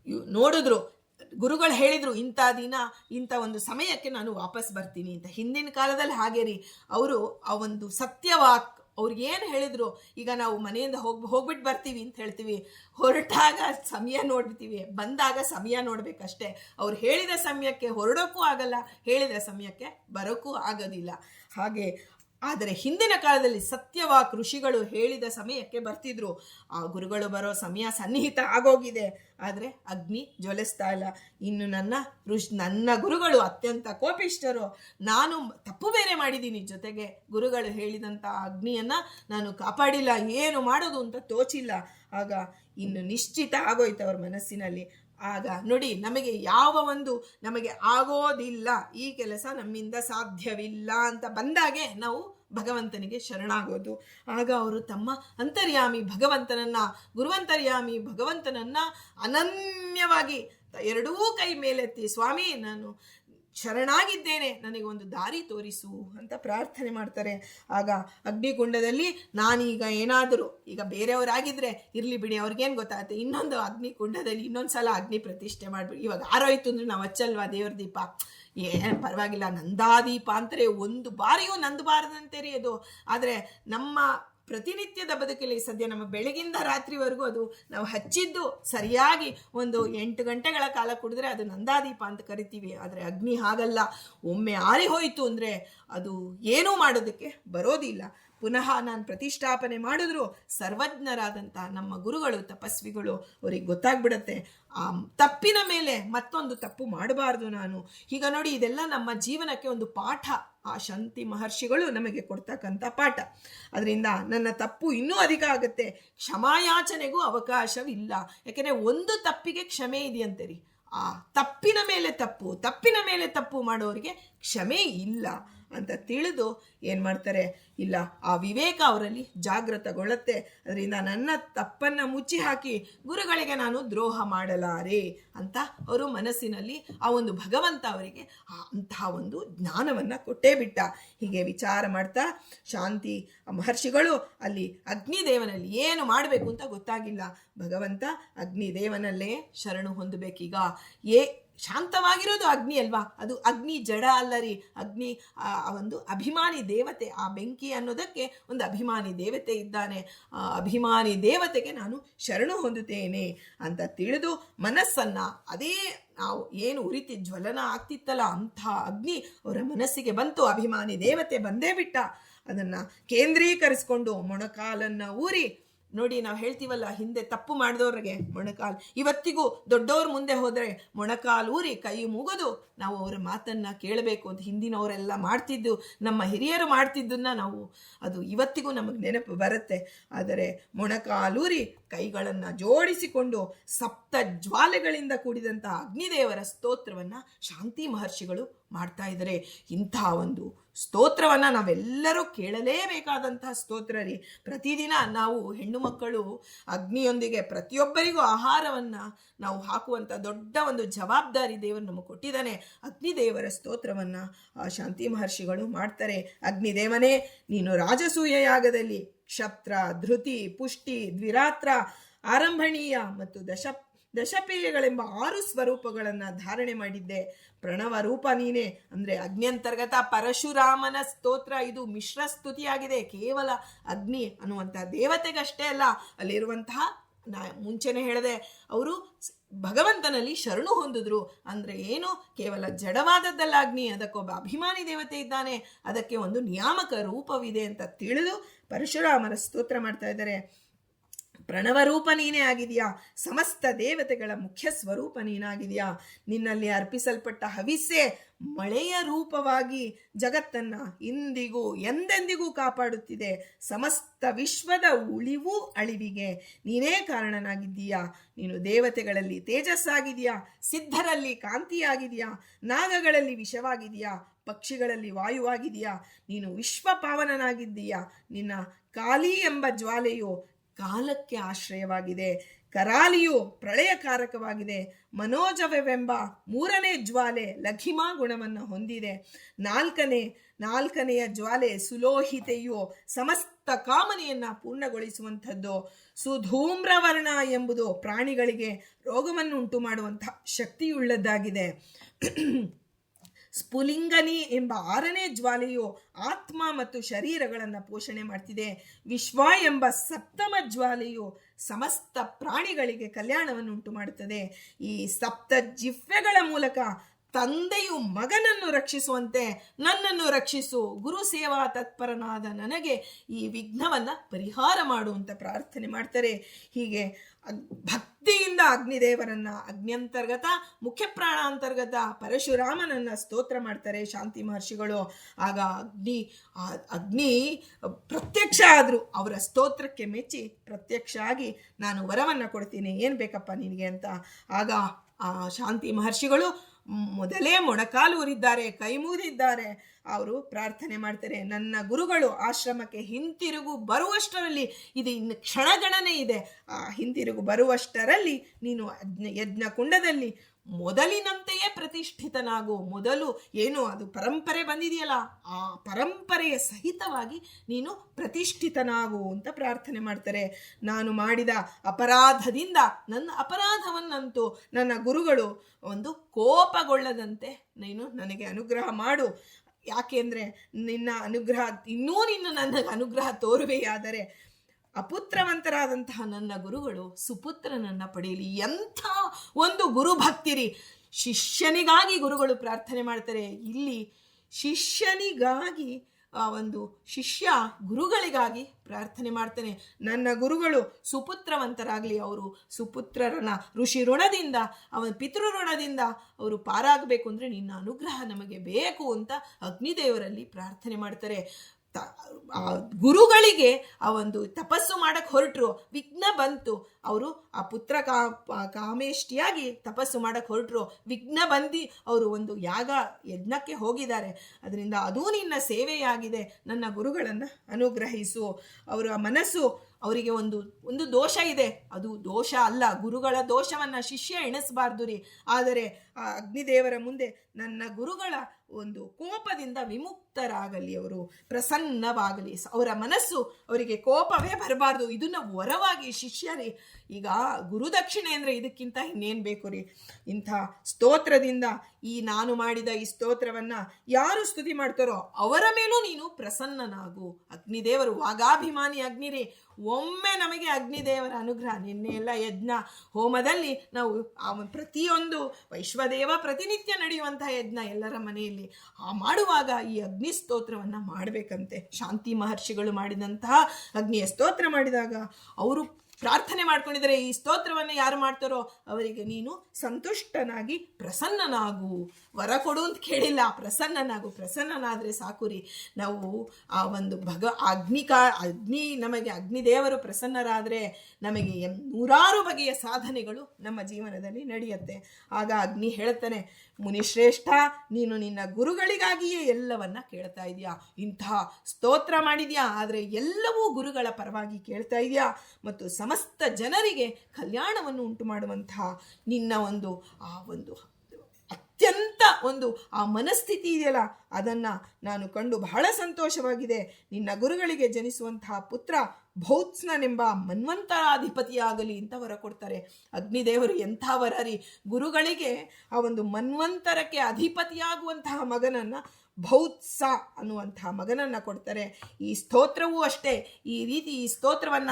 ನೋಡಿದ್ರು. ಗುರುಗಳು ಹೇಳಿದರು, ಇಂಥ ದಿನ, ಇಂಥ ಒಂದು ಸಮಯಕ್ಕೆ ನಾನು ವಾಪಸ್ ಬರ್ತೀನಿ ಅಂತ. ಹಿಂದಿನ ಕಾಲದಲ್ಲಿ ಹಾಗೆ ರೀ. ಅವರು ಆ ಒಂದು ಸತ್ಯವಾಕ್, ಅವ್ರಿಗೆ ಏನು ಹೇಳಿದ್ರು, ಈಗ ನಾವು ಮನೆಯಿಂದ ಹೋಗಿ ಹೋಗ್ಬಿಟ್ಟು ಬರ್ತೀವಿ ಅಂತ ಹೇಳ್ತೀವಿ. ಹೊರಟಾಗ ಸಮಯ ನೋಡ್ತೀವಿ ಬಂದಾಗ ಸಮಯ ನೋಡ್ಬೇಕಷ್ಟೇ. ಅವ್ರು ಹೇಳಿದ ಸಮಯಕ್ಕೆ ಹೊರಡೋಕ್ಕೂ ಆಗಲ್ಲ, ಹೇಳಿದ ಸಮಯಕ್ಕೆ ಬರೋಕ್ಕೂ ಆಗೋದಿಲ್ಲ. ಹಾಗೆ ಆದರೆ ಹಿಂದಿನ ಕಾಲದಲ್ಲಿ ಸತ್ಯವಾಕ್ ಋಷಿಗಳು ಹೇಳಿದ ಸಮಯಕ್ಕೆ ಬರ್ತಿದ್ರು. ಆ ಗುರುಗಳು ಬರೋ ಸಮಯ ಸನ್ನಿಹಿತ ಆಗೋಗಿದೆ. ಆದರೆ ಅಗ್ನಿ ಜ್ವಲಿಸ್ತಾ ಇಲ್ಲ. ಇನ್ನು ನನ್ನ ಋಷ್, ನನ್ನ ಗುರುಗಳು ಅತ್ಯಂತ ಕೋಪಿಷ್ಠರು. ನಾನು ತಪ್ಪು ಬೇರೆ ಮಾಡಿದ್ದೀನಿ. ಜೊತೆಗೆ ಗುರುಗಳು ಹೇಳಿದಂಥ ಅಗ್ನಿಯನ್ನು ನಾನು ಕಾಪಾಡಿಲ್ಲ. ಏನು ಮಾಡೋದು ಅಂತ ತೋಚಿಲ್ಲ. ಆಗ ಇನ್ನು ನಿಶ್ಚಿತ ಆಗೋಯ್ತು ಅವ್ರ ಮನಸ್ಸಿನಲ್ಲಿ. ಆಗ ನೋಡಿ, ನಮಗೆ ಯಾವ ಒಂದು ನಮಗೆ ಆಗೋದಿಲ್ಲ, ಈ ಕೆಲಸ ನಮ್ಮಿಂದ ಸಾಧ್ಯವಿಲ್ಲ ಅಂತ ಬಂದಾಗೆ ನಾವು ಭಗವಂತನಿಗೆ ಶರಣಾಗೋದು. ಆಗ ಅವರು ತಮ್ಮ ಅಂತರ್ಯಾಮಿ ಭಗವಂತನನ್ನ, ಗುರುವಂತರ್ಯಾಮಿ ಭಗವಂತನನ್ನ ಅನನ್ಯವಾಗಿ ಎರಡೂ ಕೈ ಮೇಲೆತ್ತಿ, ಸ್ವಾಮಿ, ನಾನು ಶರಣಾಗಿದ್ದೇನೆ ನನಗೆ ಒಂದು ದಾರಿ ತೋರಿಸು ಅಂತ ಪ್ರಾರ್ಥನೆ ಮಾಡ್ತಾರೆ. ಆಗ ಅಗ್ನಿಕುಂಡದಲ್ಲಿ ನಾನೀಗ ಏನಾದರೂ, ಈಗ ಬೇರೆಯವರಾಗಿದ್ರೆ ಇರಲಿ ಬಿಡಿ, ಅವ್ರಿಗೇನು ಗೊತ್ತಾಗುತ್ತೆ? ಇನ್ನೊಂದು ಅಗ್ನಿಕುಂಡದಲ್ಲಿ ಇನ್ನೊಂದು ಸಲ ಅಗ್ನಿ ಪ್ರತಿಷ್ಠೆ ಮಾಡಿಬಿಡಿ. ಇವಾಗ ಆರೋಯ್ತು ಅಂದ್ರೆ ನಾವು ಹಚ್ಚಲ್ವಾ ದೇವ್ರ ದೀಪ? ಏನು ಪರವಾಗಿಲ್ಲ. ನಂದಾದೀಪ ಅಂತಾರೆ ಒಂದು ಬಾರಿಯೂ ನಂದಬಾರದಂತೆ ರೀ ಅದು. ಆದರೆ ನಮ್ಮ ಪ್ರತಿನಿತ್ಯದ ಬದುಕಲ್ಲಿ ಸದ್ಯ ನಮ್ಮ ಬೆಳಗಿಂದ ರಾತ್ರಿವರೆಗೂ ಅದು ನಾವು ಹಚ್ಚಿದ್ದು ಸರಿಯಾಗಿ ಒಂದು ಎಂಟು ಗಂಟೆಗಳ ಕಾಲ ಕುಡಿದ್ರೆ ಅದು ನಂದಾದೀಪ ಅಂತ ಕರಿತೀವಿ. ಆದರೆ ಅಗ್ನಿ ಹಾಗಲ್ಲ. ಒಮ್ಮೆ ಆರಿ ಹೋಯಿತು ಅಂದರೆ ಅದು ಏನೂ ಮಾಡೋದಕ್ಕೆ ಬರೋದಿಲ್ಲ. ಪುನಃ ನಾನು ಪ್ರತಿಷ್ಠಾಪನೆ ಮಾಡಿದ್ರು ಸರ್ವಜ್ಞರಾದಂಥ ನಮ್ಮ ಗುರುಗಳು, ತಪಸ್ವಿಗಳು, ಅವ್ರಿಗೆ ಗೊತ್ತಾಗ್ಬಿಡತ್ತೆ. ತಪ್ಪಿನ ಮೇಲೆ ಮತ್ತೊಂದು ತಪ್ಪು ಮಾಡಬಾರ್ದು ನಾನು. ಈಗ ನೋಡಿ, ಇದೆಲ್ಲ ನಮ್ಮ ಜೀವನಕ್ಕೆ ಒಂದು ಪಾಠ. ಆ ಶಾಂತಿ ಮಹರ್ಷಿಗಳು ನಮಗೆ ಕೊಡ್ತಕ್ಕಂಥ ಪಾಠ. ಅದರಿಂದ ನನ್ನ ತಪ್ಪು ಇನ್ನೂ ಅಧಿಕ ಆಗುತ್ತೆ. ಕ್ಷಮಾಯಾಚನೆಗೂ ಅವಕಾಶವಿಲ್ಲ. ಯಾಕೆಂದರೆ ಒಂದು ತಪ್ಪಿಗೆ ಕ್ಷಮೆ ಇದೆಯಂತೆ ರೀ ಆ ತಪ್ಪಿನ ಮೇಲೆ ತಪ್ಪು, ತಪ್ಪಿನ ಮೇಲೆ ತಪ್ಪು ಮಾಡೋರಿಗೆ ಕ್ಷಮೆ ಇಲ್ಲ. ಅಂತ ತಿಳಿದು ಏನು ಮಾಡ್ತಾರೆ? ಇಲ್ಲ, ಆ ವಿವೇಕ ಅವರಲ್ಲಿ ಜಾಗೃತಗೊಳ್ಳುತ್ತೆ ಅದರಿಂದ ನನ್ನ ತಪ್ಪನ್ನು ಮುಚ್ಚಿ ಹಾಕಿ ಗುರುಗಳಿಗೆ ನಾನು ದ್ರೋಹ ಮಾಡಲಾರೆ ಅಂತ ಅವರು ಮನಸ್ಸಿನಲ್ಲಿ ಆ ಒಂದು ಭಗವಂತ ಅವರಿಗೆ ಅಂತಹ ಒಂದು ಜ್ಞಾನವನ್ನು ಕೊಟ್ಟೇ ಬಿಟ್ಟ. ಹೀಗೆ ವಿಚಾರ ಮಾಡ್ತಾ ಶಾಂತಿ ಮಹರ್ಷಿಗಳು ಅಲ್ಲಿ ಅಗ್ನಿದೇವನಲ್ಲಿ ಏನು ಮಾಡಬೇಕು ಅಂತ ಗೊತ್ತಾಗಿಲ್ಲ. ಭಗವಂತ ಅಗ್ನಿದೇವನಲ್ಲೇ ಶರಣು ಹೊಂದಬೇಕೀಗ. ಏ ಶಾಂತವಾಗಿರೋದು ಅಗ್ನಿ ಅಲ್ವಾ? ಅದು ಅಗ್ನಿ ಜಡ ಅಲ್ಲರಿ ಅಗ್ನಿ ಆ ಒಂದು ಅಭಿಮಾನಿ ದೇವತೆ, ಆ ಬೆಂಕಿ ಅನ್ನೋದಕ್ಕೆ ಒಂದು ಅಭಿಮಾನಿ ದೇವತೆ ಇದ್ದಾನೆ. ಆ, ಅಭಿಮಾನಿ ದೇವತೆಗೆ ನಾನು ಶರಣು ಹೊಂದುತ್ತೇನೆ ಅಂತ ತಿಳಿದು ಮನಸ್ಸನ್ನು ಅದೇ ನಾವು ಏನು ಉರಿತಿ ಜ್ವಲನ ಆಗ್ತಿತ್ತಲ್ಲ ಅಂಥ ಅಗ್ನಿ ಅವರ ಮನಸ್ಸಿಗೆ ಬಂತು. ಅಭಿಮಾನಿ ದೇವತೆ ಬಂದೇ ಬಿಟ್ಟ. ಅದನ್ನು ಕೇಂದ್ರೀಕರಿಸ್ಕೊಂಡು ಮೊಣಕಾಲನ್ನು ಊರಿ ನೋಡಿ ನಾವು ಹೇಳ್ತೀವಲ್ಲ, ಹಿಂದೆ ತಪ್ಪು ಮಾಡಿದವ್ರಿಗೆ ಮೊಣಕಾಲು. ಇವತ್ತಿಗೂ ದೊಡ್ಡವ್ರ ಮುಂದೆ ಹೋದರೆ ಮೊಣಕಾಲು ಊರಿ ಕೈ ಮುಗಿದು ನಾವು ಅವರ ಮಾತನ್ನು ಕೇಳಬೇಕು ಅಂತ ಹಿಂದಿನವರೆಲ್ಲ ಮಾಡ್ತಿದ್ದು, ನಮ್ಮ ಹಿರಿಯರು ಮಾಡ್ತಿದ್ದನ್ನ ನಾವು, ಅದು ಇವತ್ತಿಗೂ ನಮಗೆ ನೆನಪು ಬರುತ್ತೆ. ಆದರೆ ಮೊಣಕಾಲೂರಿ ಕೈಗಳನ್ನು ಜೋಡಿಸಿಕೊಂಡು ಸಪ್ತ ಜ್ವಾಲೆಗಳಿಂದ ಕೂಡಿದಂಥ ಅಗ್ನಿದೇವರ ಸ್ತೋತ್ರವನ್ನು ಶಾಂತಿ ಮಹರ್ಷಿಗಳು ಮಾಡ್ತಾ ಇದ್ದಾರೆ ಇಂಥ ಒಂದು ಸ್ತೋತ್ರವನ್ನು ನಾವೆಲ್ಲರೂ ಕೇಳಲೇಬೇಕಾದಂತಹ ಸ್ತೋತ್ರ ರೀ. ಪ್ರತಿದಿನ ನಾವು ಹೆಣ್ಣು ಮಕ್ಕಳು ಅಗ್ನಿಯೊಂದಿಗೆ ಪ್ರತಿಯೊಬ್ಬರಿಗೂ ಆಹಾರವನ್ನು ನಾವು ಹಾಕುವಂಥ ದೊಡ್ಡ ಒಂದು ಜವಾಬ್ದಾರಿ ದೇವರು ನಮಗೆ ಕೊಟ್ಟಿದ್ದಾನೆ. ಅಗ್ನಿದೇವರ ಸ್ತೋತ್ರವನ್ನು, ಆ, ಶಾಂತಿ ಮಹರ್ಷಿಗಳು ಮಾಡ್ತಾರೆ. ಅಗ್ನಿದೇವನೇ, ನೀನು ರಾಜಸೂಯ ಯಾಗದಲ್ಲಿ ಕ್ಷತ್ರ, ಧೃತಿ, ಪುಷ್ಟಿ, ದ್ವಿರಾತ್ರ, ಆರಂಭಣೀಯ ಮತ್ತು ದಶ ದಶಪೇಯಗಳೆಂಬ ಆರು ಸ್ವರೂಪಗಳನ್ನು ಧಾರಣೆ ಮಾಡಿದ್ದೆ. ಪ್ರಣವ ರೂಪ ನೀನೆ. ಅಂದರೆ ಅಗ್ನ್ಯಂತರ್ಗತ ಪರಶುರಾಮನ ಸ್ತೋತ್ರ ಇದು ಮಿಶ್ರ ಸ್ತುತಿಯಾಗಿದೆ. ಕೇವಲ ಅಗ್ನಿ ಅನ್ನುವಂಥ ದೇವತೆಗಷ್ಟೇ ಅಲ್ಲ, ಅಲ್ಲಿರುವಂತಹ ನಾ ಮುಂಚೆನೆ ಹೇಳಿದೆ. ಅವರು ಭಗವಂತನಲ್ಲಿ ಶರಣು ಹೊಂದಿದ್ರು. ಅಂದರೆ ಏನು? ಕೇವಲ ಜಡವಾದದ್ದಲ್ಲ ಅಗ್ನಿ. ಅದಕ್ಕೊಬ್ಬ ಅಭಿಮಾನಿ ದೇವತೆ ಇದ್ದಾನೆ. ಅದಕ್ಕೆ ಒಂದು ನಿಯಾಮಕ ರೂಪವಿದೆ ಅಂತ ತಿಳಿದು ಪರಶುರಾಮರ ಸ್ತೋತ್ರ ಮಾಡ್ತಾ ಇದ್ದಾರೆ. ಪ್ರಣವ ರೂಪ ನೀನೇ ಆಗಿದೆಯಾ? ಸಮಸ್ತ ದೇವತೆಗಳ ಮುಖ್ಯ ಸ್ವರೂಪ ನೀನಾಗಿದೆಯಾ? ನಿನ್ನಲ್ಲಿ ಅರ್ಪಿಸಲ್ಪಟ್ಟ ಹವಿಸೆ ಮಳೆಯ ರೂಪವಾಗಿ ಜಗತ್ತನ್ನ ಇಂದಿಗೂ ಎಂದೆಂದಿಗೂ ಕಾಪಾಡುತ್ತಿದೆ. ಸಮಸ್ತ ವಿಶ್ವದ ಉಳಿವು ಅಳಿವಿಗೆ ನೀನೇ ಕಾರಣನಾಗಿದ್ದೀಯಾ? ನೀನು ದೇವತೆಗಳಲ್ಲಿ ತೇಜಸ್ಸಾಗಿದೆಯಾ ಸಿದ್ಧರಲ್ಲಿ ಕಾಂತಿಯಾಗಿದೆಯಾ ನಾಗಗಳಲ್ಲಿ ವಿಷವಾಗಿದೆಯಾ ಪಕ್ಷಿಗಳಲ್ಲಿ ವಾಯುವಾಗಿದೆಯಾ ನೀನು ವಿಶ್ವ ಪಾವನನಾಗಿದ್ದೀಯಾ ನಿನ್ನ ಕಾಲಿ ಎಂಬ ಜ್ವಾಲೆಯು ಕಾಲಕ್ಕೆ ಆಶ್ರಯವಾಗಿದೆ. ಕರಾಲಿಯು ಪ್ರಳಯಕಾರಕವಾಗಿದೆ. ಮನೋಜವೆಂಬ ಮೂರನೇ ಜ್ವಾಲೆ ಲಘಿಮಾ ಗುಣವನ್ನು ಹೊಂದಿದೆ. ನಾಲ್ಕನೇ, ನಾಲ್ಕನೆಯ ಜ್ವಾಲೆ ಸುಲೋಹಿತೆಯು ಸಮಸ್ತ ಕಾಮನೆಯನ್ನು ಪೂರ್ಣಗೊಳಿಸುವಂಥದ್ದು. ಸುಧೂಮ್ರವರ್ಣ ಎಂಬುದು ಪ್ರಾಣಿಗಳಿಗೆ ರೋಗವನ್ನು ಉಂಟು ಮಾಡುವಂತಹ ಶಕ್ತಿಯುಳ್ಳದ್ದಾಗಿದೆ. ಸ್ಫುಲಿಂಗನಿ ಎಂಬ ಆರನೇ ಜ್ವಾಲೆಯು ಆತ್ಮ ಮತ್ತು ಶರೀರಗಳನ್ನು ಪೋಷಣೆ ಮಾಡ್ತಿದೆ. ವಿಶ್ವ ಎಂಬ ಸಪ್ತಮ ಜ್ವಾಲೆಯು ಸಮಸ್ತ ಪ್ರಾಣಿಗಳಿಗೆ ಕಲ್ಯಾಣವನ್ನು ಉಂಟು ಮಾಡುತ್ತದೆ ಈ ಸಪ್ತ ಜಿಹ್ವೆಗಳ ಮೂಲಕ ತಂದೆಯು ಮಗನನ್ನು ರಕ್ಷಿಸುವಂತೆ ನನ್ನನ್ನು ರಕ್ಷಿಸು. ಗುರು ಸೇವಾ ತತ್ಪರನಾದ ನನಗೆ ಈ ವಿಘ್ನವನ್ನು ಪರಿಹಾರ ಮಾಡು ಅಂತ ಪ್ರಾರ್ಥನೆ ಮಾಡ್ತಾರೆ. ಹೀಗೆ ಭಕ್ತಿಯಿಂದ ಅಗ್ನಿದೇವರನ್ನ, ಅಗ್ನ್ಯಂತರ್ಗತ, ಮುಖ್ಯ ಪ್ರಾಣಾಂತರ್ಗತ ಪರಶುರಾಮನನ್ನ ಸ್ತೋತ್ರ ಮಾಡ್ತಾರೆ ಶಾಂತಿ ಮಹರ್ಷಿಗಳು. ಆಗ ಅಗ್ನಿ ಅಗ್ನಿ ಪ್ರತ್ಯಕ್ಷ ಆದರೂ ಅವರ ಸ್ತೋತ್ರಕ್ಕೆ ಮೆಚ್ಚಿ ಪ್ರತ್ಯಕ್ಷ ಆಗಿ ನಾನು ವರವನ್ನ ಕೊಡ್ತೀನಿ. ಏನು ಬೇಕಪ್ಪ ನಿನಗೆ ಅಂತ. ಆಗ ಆ ಶಾಂತಿ ಮಹರ್ಷಿಗಳು ಮೊದಲೇ ಮೊಣಕಾಲು ಊರಿದ್ದಾರೆ, ಕೈ ಮುಗಿದಿದ್ದಾರೆ. ಅವರು ಪ್ರಾರ್ಥನೆ ಮಾಡ್ತಾರೆ, ನನ್ನ ಗುರುಗಳು ಆಶ್ರಮಕ್ಕೆ ಹಿಂತಿರುಗು ಬರುವಷ್ಟರಲ್ಲಿ, ಇದು ಇನ್ನು ಕ್ಷಣಗಣನೆ ಇದೆ. ಆ ಹಿಂತಿರುಗು ಬರುವಷ್ಟರಲ್ಲಿ ನೀನು ಯಜ್ಞ ಕುಂಡದಲ್ಲಿ ಮೊದಲಿನಂತೆಯೇ ಪ್ರತಿಷ್ಠಿತನಾಗು. ಮೊದಲು ಏನು, ಅದು ಪರಂಪರೆ ಬಂದಿದೆಯಲ್ಲ, ಆ ಪರಂಪರೆಯ ಸಹಿತವಾಗಿ ನೀನು ಪ್ರತಿಷ್ಠಿತನಾಗು ಅಂತ ಪ್ರಾರ್ಥನೆ ಮಾಡ್ತಾರೆ. ನಾನು ಮಾಡಿದ ಅಪರಾಧದಿಂದ ನನ್ನ ಅಪರಾಧವನ್ನಂತೂ ನನ್ನ ಗುರುಗಳು ಒಂದು ಕೋಪಗೊಳ್ಳದಂತೆ ನೀನು ನನಗೆ ಅನುಗ್ರಹ ಮಾಡು. ಯಾಕೆಂದ್ರೆ ನಿನ್ನ ಅನುಗ್ರಹ, ಇನ್ನೂ ನಿನ್ನ ನನಗೆ ಅನುಗ್ರಹ ತೋರುವೆಯಾದರೆ ಅಪುತ್ರವಂತರಾದಂತಹ ನನ್ನ ಗುರುಗಳು ಸುಪುತ್ರನನ್ನ ಪಡೆಯಲಿ, ಎಂಥ ಒಂದು ಗುರು ಭಕ್ತಿರಿ. ಶಿಷ್ಯನಿಗಾಗಿ ಗುರುಗಳು ಪ್ರಾರ್ಥನೆ ಮಾಡ್ತಾರೆ. ಇಲ್ಲಿ ಶಿಷ್ಯನಿಗಾಗಿ, ಆ ಒಂದು ಶಿಷ್ಯ ಗುರುಗಳಿಗಾಗಿ ಪ್ರಾರ್ಥನೆ ಮಾಡ್ತಾನೆ. ನನ್ನ ಗುರುಗಳು ಸುಪುತ್ರವಂತರಾಗಲಿ, ಅವರು ಸುಪುತ್ರರನ್ನ ಋಷಿ ಋಣದಿಂದ, ಅವನ ಪಿತೃ ಋಣದಿಂದ ಅವರು ಪಾರಾಗಬೇಕು ಅಂದರೆ ನಿನ್ನ ಅನುಗ್ರಹ ನಮಗೆ ಬೇಕು ಅಂತ ಅಗ್ನಿದೇವರಲ್ಲಿ ಪ್ರಾರ್ಥನೆ ಮಾಡ್ತಾರೆ. ಗುರುಗಳಿಗೆ ಆ ಒಂದು ತಪಸ್ಸು ಮಾಡಕ್ ಹೊರಟರು, ವಿಘ್ನ ಬಂತು. ಅವರು ಆ ಪುತ್ರ ಕಾ ಕಾಮೇಷ್ಟಿಯಾಗಿ ತಪಸ್ಸು ಮಾಡಕ್ ಹೊರಟರು. ವಿಘ್ನ ಬಂದು ಅವರು ಒಂದು ಯಾಗ ಯಜ್ಞಕ್ಕೆ ಹೋಗಿದ್ದಾರೆ. ಅದರಿಂದ ಅದೂ ನಿನ್ನ ಸೇವೆಯಾಗಿದೆ. ನನ್ನ ಗುರುಗಳನ್ನು ಅನುಗ್ರಹಿಸು. ಅವರ ಮನಸ್ಸು ಅವರಿಗೆ ಒಂದು ಒಂದು ದೋಷ ಇದೆ. ಅದು ದೋಷ ಅಲ್ಲ. ಗುರುಗಳ ದೋಷವನ್ನ ಶಿಷ್ಯ ಎಣಿಸಬಾರ್ದು ರೀ. ಆದರೆ ಆ ಅಗ್ನಿದೇವರ ಮುಂದೆ ನನ್ನ ಗುರುಗಳ ಒಂದು ಕೋಪದಿಂದ ವಿಮುಕ್ತರಾಗಲಿ ಅವರು. ಪ್ರಸನ್ನವಾಗಲಿ. ಅವರ ಮನಸ್ಸು ಅವರಿಗೆ ಕೋಪವೇ ಬರಬಾರ್ದು. ಇದನ್ನ ವರವಾಗಿ ಶಿಷ್ಯರೇ ಈಗ ಗುರುದಕ್ಷಿಣೆ ಅಂದರೆ ಇದಕ್ಕಿಂತ ಇನ್ನೇನು ಬೇಕು ರೀ? ಇಂಥ ಸ್ತೋತ್ರದಿಂದ ಈ ನಾನು ಮಾಡಿದ ಈ ಸ್ತೋತ್ರವನ್ನ ಯಾರು ಸ್ತುತಿ ಮಾಡ್ತಾರೋ ಅವರ ಮೇಲೂ ನೀನು ಪ್ರಸನ್ನನಾಗು. ಅಗ್ನಿದೇವರು ವಾಗಾಭಿಮಾನಿ ಅಗ್ನಿರೇ ಒಮ್ಮೆ ನಮಗೆ ಅಗ್ನಿದೇವರ ಅನುಗ್ರಹ, ನಿನ್ನೆ ಎಲ್ಲ ಯಜ್ಞ ಹೋಮದಲ್ಲಿ ನಾವು ಆ ಪ್ರತಿಯೊಂದು ವೈಶ್ವದೇವ ಪ್ರತಿನಿತ್ಯ ನಡೆಯುವಂತಹ ಯಜ್ಞ ಎಲ್ಲರ ಮನೆಯಲ್ಲಿ, ಆ ಮಾಡುವಾಗ ಈ ಅಗ್ನಿ ಸ್ತೋತ್ರವನ್ನು ಮಾಡಬೇಕಂತೆ. ಶಾಂತಿ ಮಹರ್ಷಿಗಳು ಮಾಡಿದಂತಹ ಅಗ್ನಿಯ ಸ್ತೋತ್ರ ಮಾಡಿದಾಗ ಅವರು ಪ್ರಾರ್ಥನೆ ಮಾಡ್ಕೊಂಡಿದ್ದಾರೆ, ಈ ಸ್ತೋತ್ರವನ್ನು ಯಾರು ಮಾಡ್ತಾರೋ ಅವರಿಗೆ ನೀನು ಸಂತುಷ್ಟನಾಗಿ ಪ್ರಸನ್ನನಾಗು. ವರ ಕೊಡು ಅಂತ ಕೇಳಿಲ್ಲ, ಪ್ರಸನ್ನನಾಗು, ಪ್ರಸನ್ನನಾದರೆ ಸಾಕು ರೀ ನಾವು ಆ ಒಂದು ಭಗ, ಅಗ್ನಿಕಾ, ಅಗ್ನಿ ನಮಗೆ, ಅಗ್ನಿದೇವರು ಪ್ರಸನ್ನರಾದರೆ ನಮಗೆ ನೂರಾರು ಬಗೆಯ ಸಾಧನೆಗಳು ನಮ್ಮ ಜೀವನದಲ್ಲಿ ನಡೆಯುತ್ತೆ. ಆಗ ಅಗ್ನಿ ಹೇಳ್ತಾನೆ, ಮುನಿಶ್ರೇಷ್ಠ, ನೀನು ನಿನ್ನ ಗುರುಗಳಿಗಾಗಿಯೇ ಎಲ್ಲವನ್ನ ಕೇಳ್ತಾ ಇದೆಯಾ? ಇಂತಹ ಸ್ತೋತ್ರ ಮಾಡಿದ್ಯಾ? ಆದರೆ ಎಲ್ಲವೂ ಗುರುಗಳ ಪರವಾಗಿ ಕೇಳ್ತಾ ಇದೆಯಾ? ಮತ್ತು ಸಮಸ್ತ ಜನರಿಗೆ ಕಲ್ಯಾಣವನ್ನು ಉಂಟು ಮಾಡುವಂತಹ ನಿನ್ನ ಒಂದು, ಆ ಒಂದು ಅತ್ಯಂತ ಒಂದು, ಆ ಮನಸ್ಥಿತಿ ಇದೆಯಲ್ಲ, ಅದನ್ನು ನಾನು ಕಂಡು ಬಹಳ ಸಂತೋಷವಾಗಿದೆ. ನಿನ್ನ ಗುರುಗಳಿಗೆ ಜನಿಸುವಂತಹ ಪುತ್ರ ಭೌತ್ಸ್ನನೆಂಬ ಮನ್ವಂತರಾಧಿಪತಿಯಾಗಲಿ ಅಂತ ವರ ಕೊಡ್ತಾರೆ. ಅಗ್ನಿದೇವರು ಎಂಥ ವರ ರೀ? ಗುರುಗಳಿಗೆ ಆ ಒಂದು ಮನ್ವಂತರಕ್ಕೆ ಅಧಿಪತಿಯಾಗುವಂತಹ ಮಗನನ್ನು ಭೌತ್ಸ ಅನ್ನುವಂತಹ ಮಗನನ್ನು ಕೊಡ್ತಾರೆ. ಈ ಸ್ತೋತ್ರವೂ ಅಷ್ಟೇ. ಈ ರೀತಿ ಈ ಸ್ತೋತ್ರವನ್ನ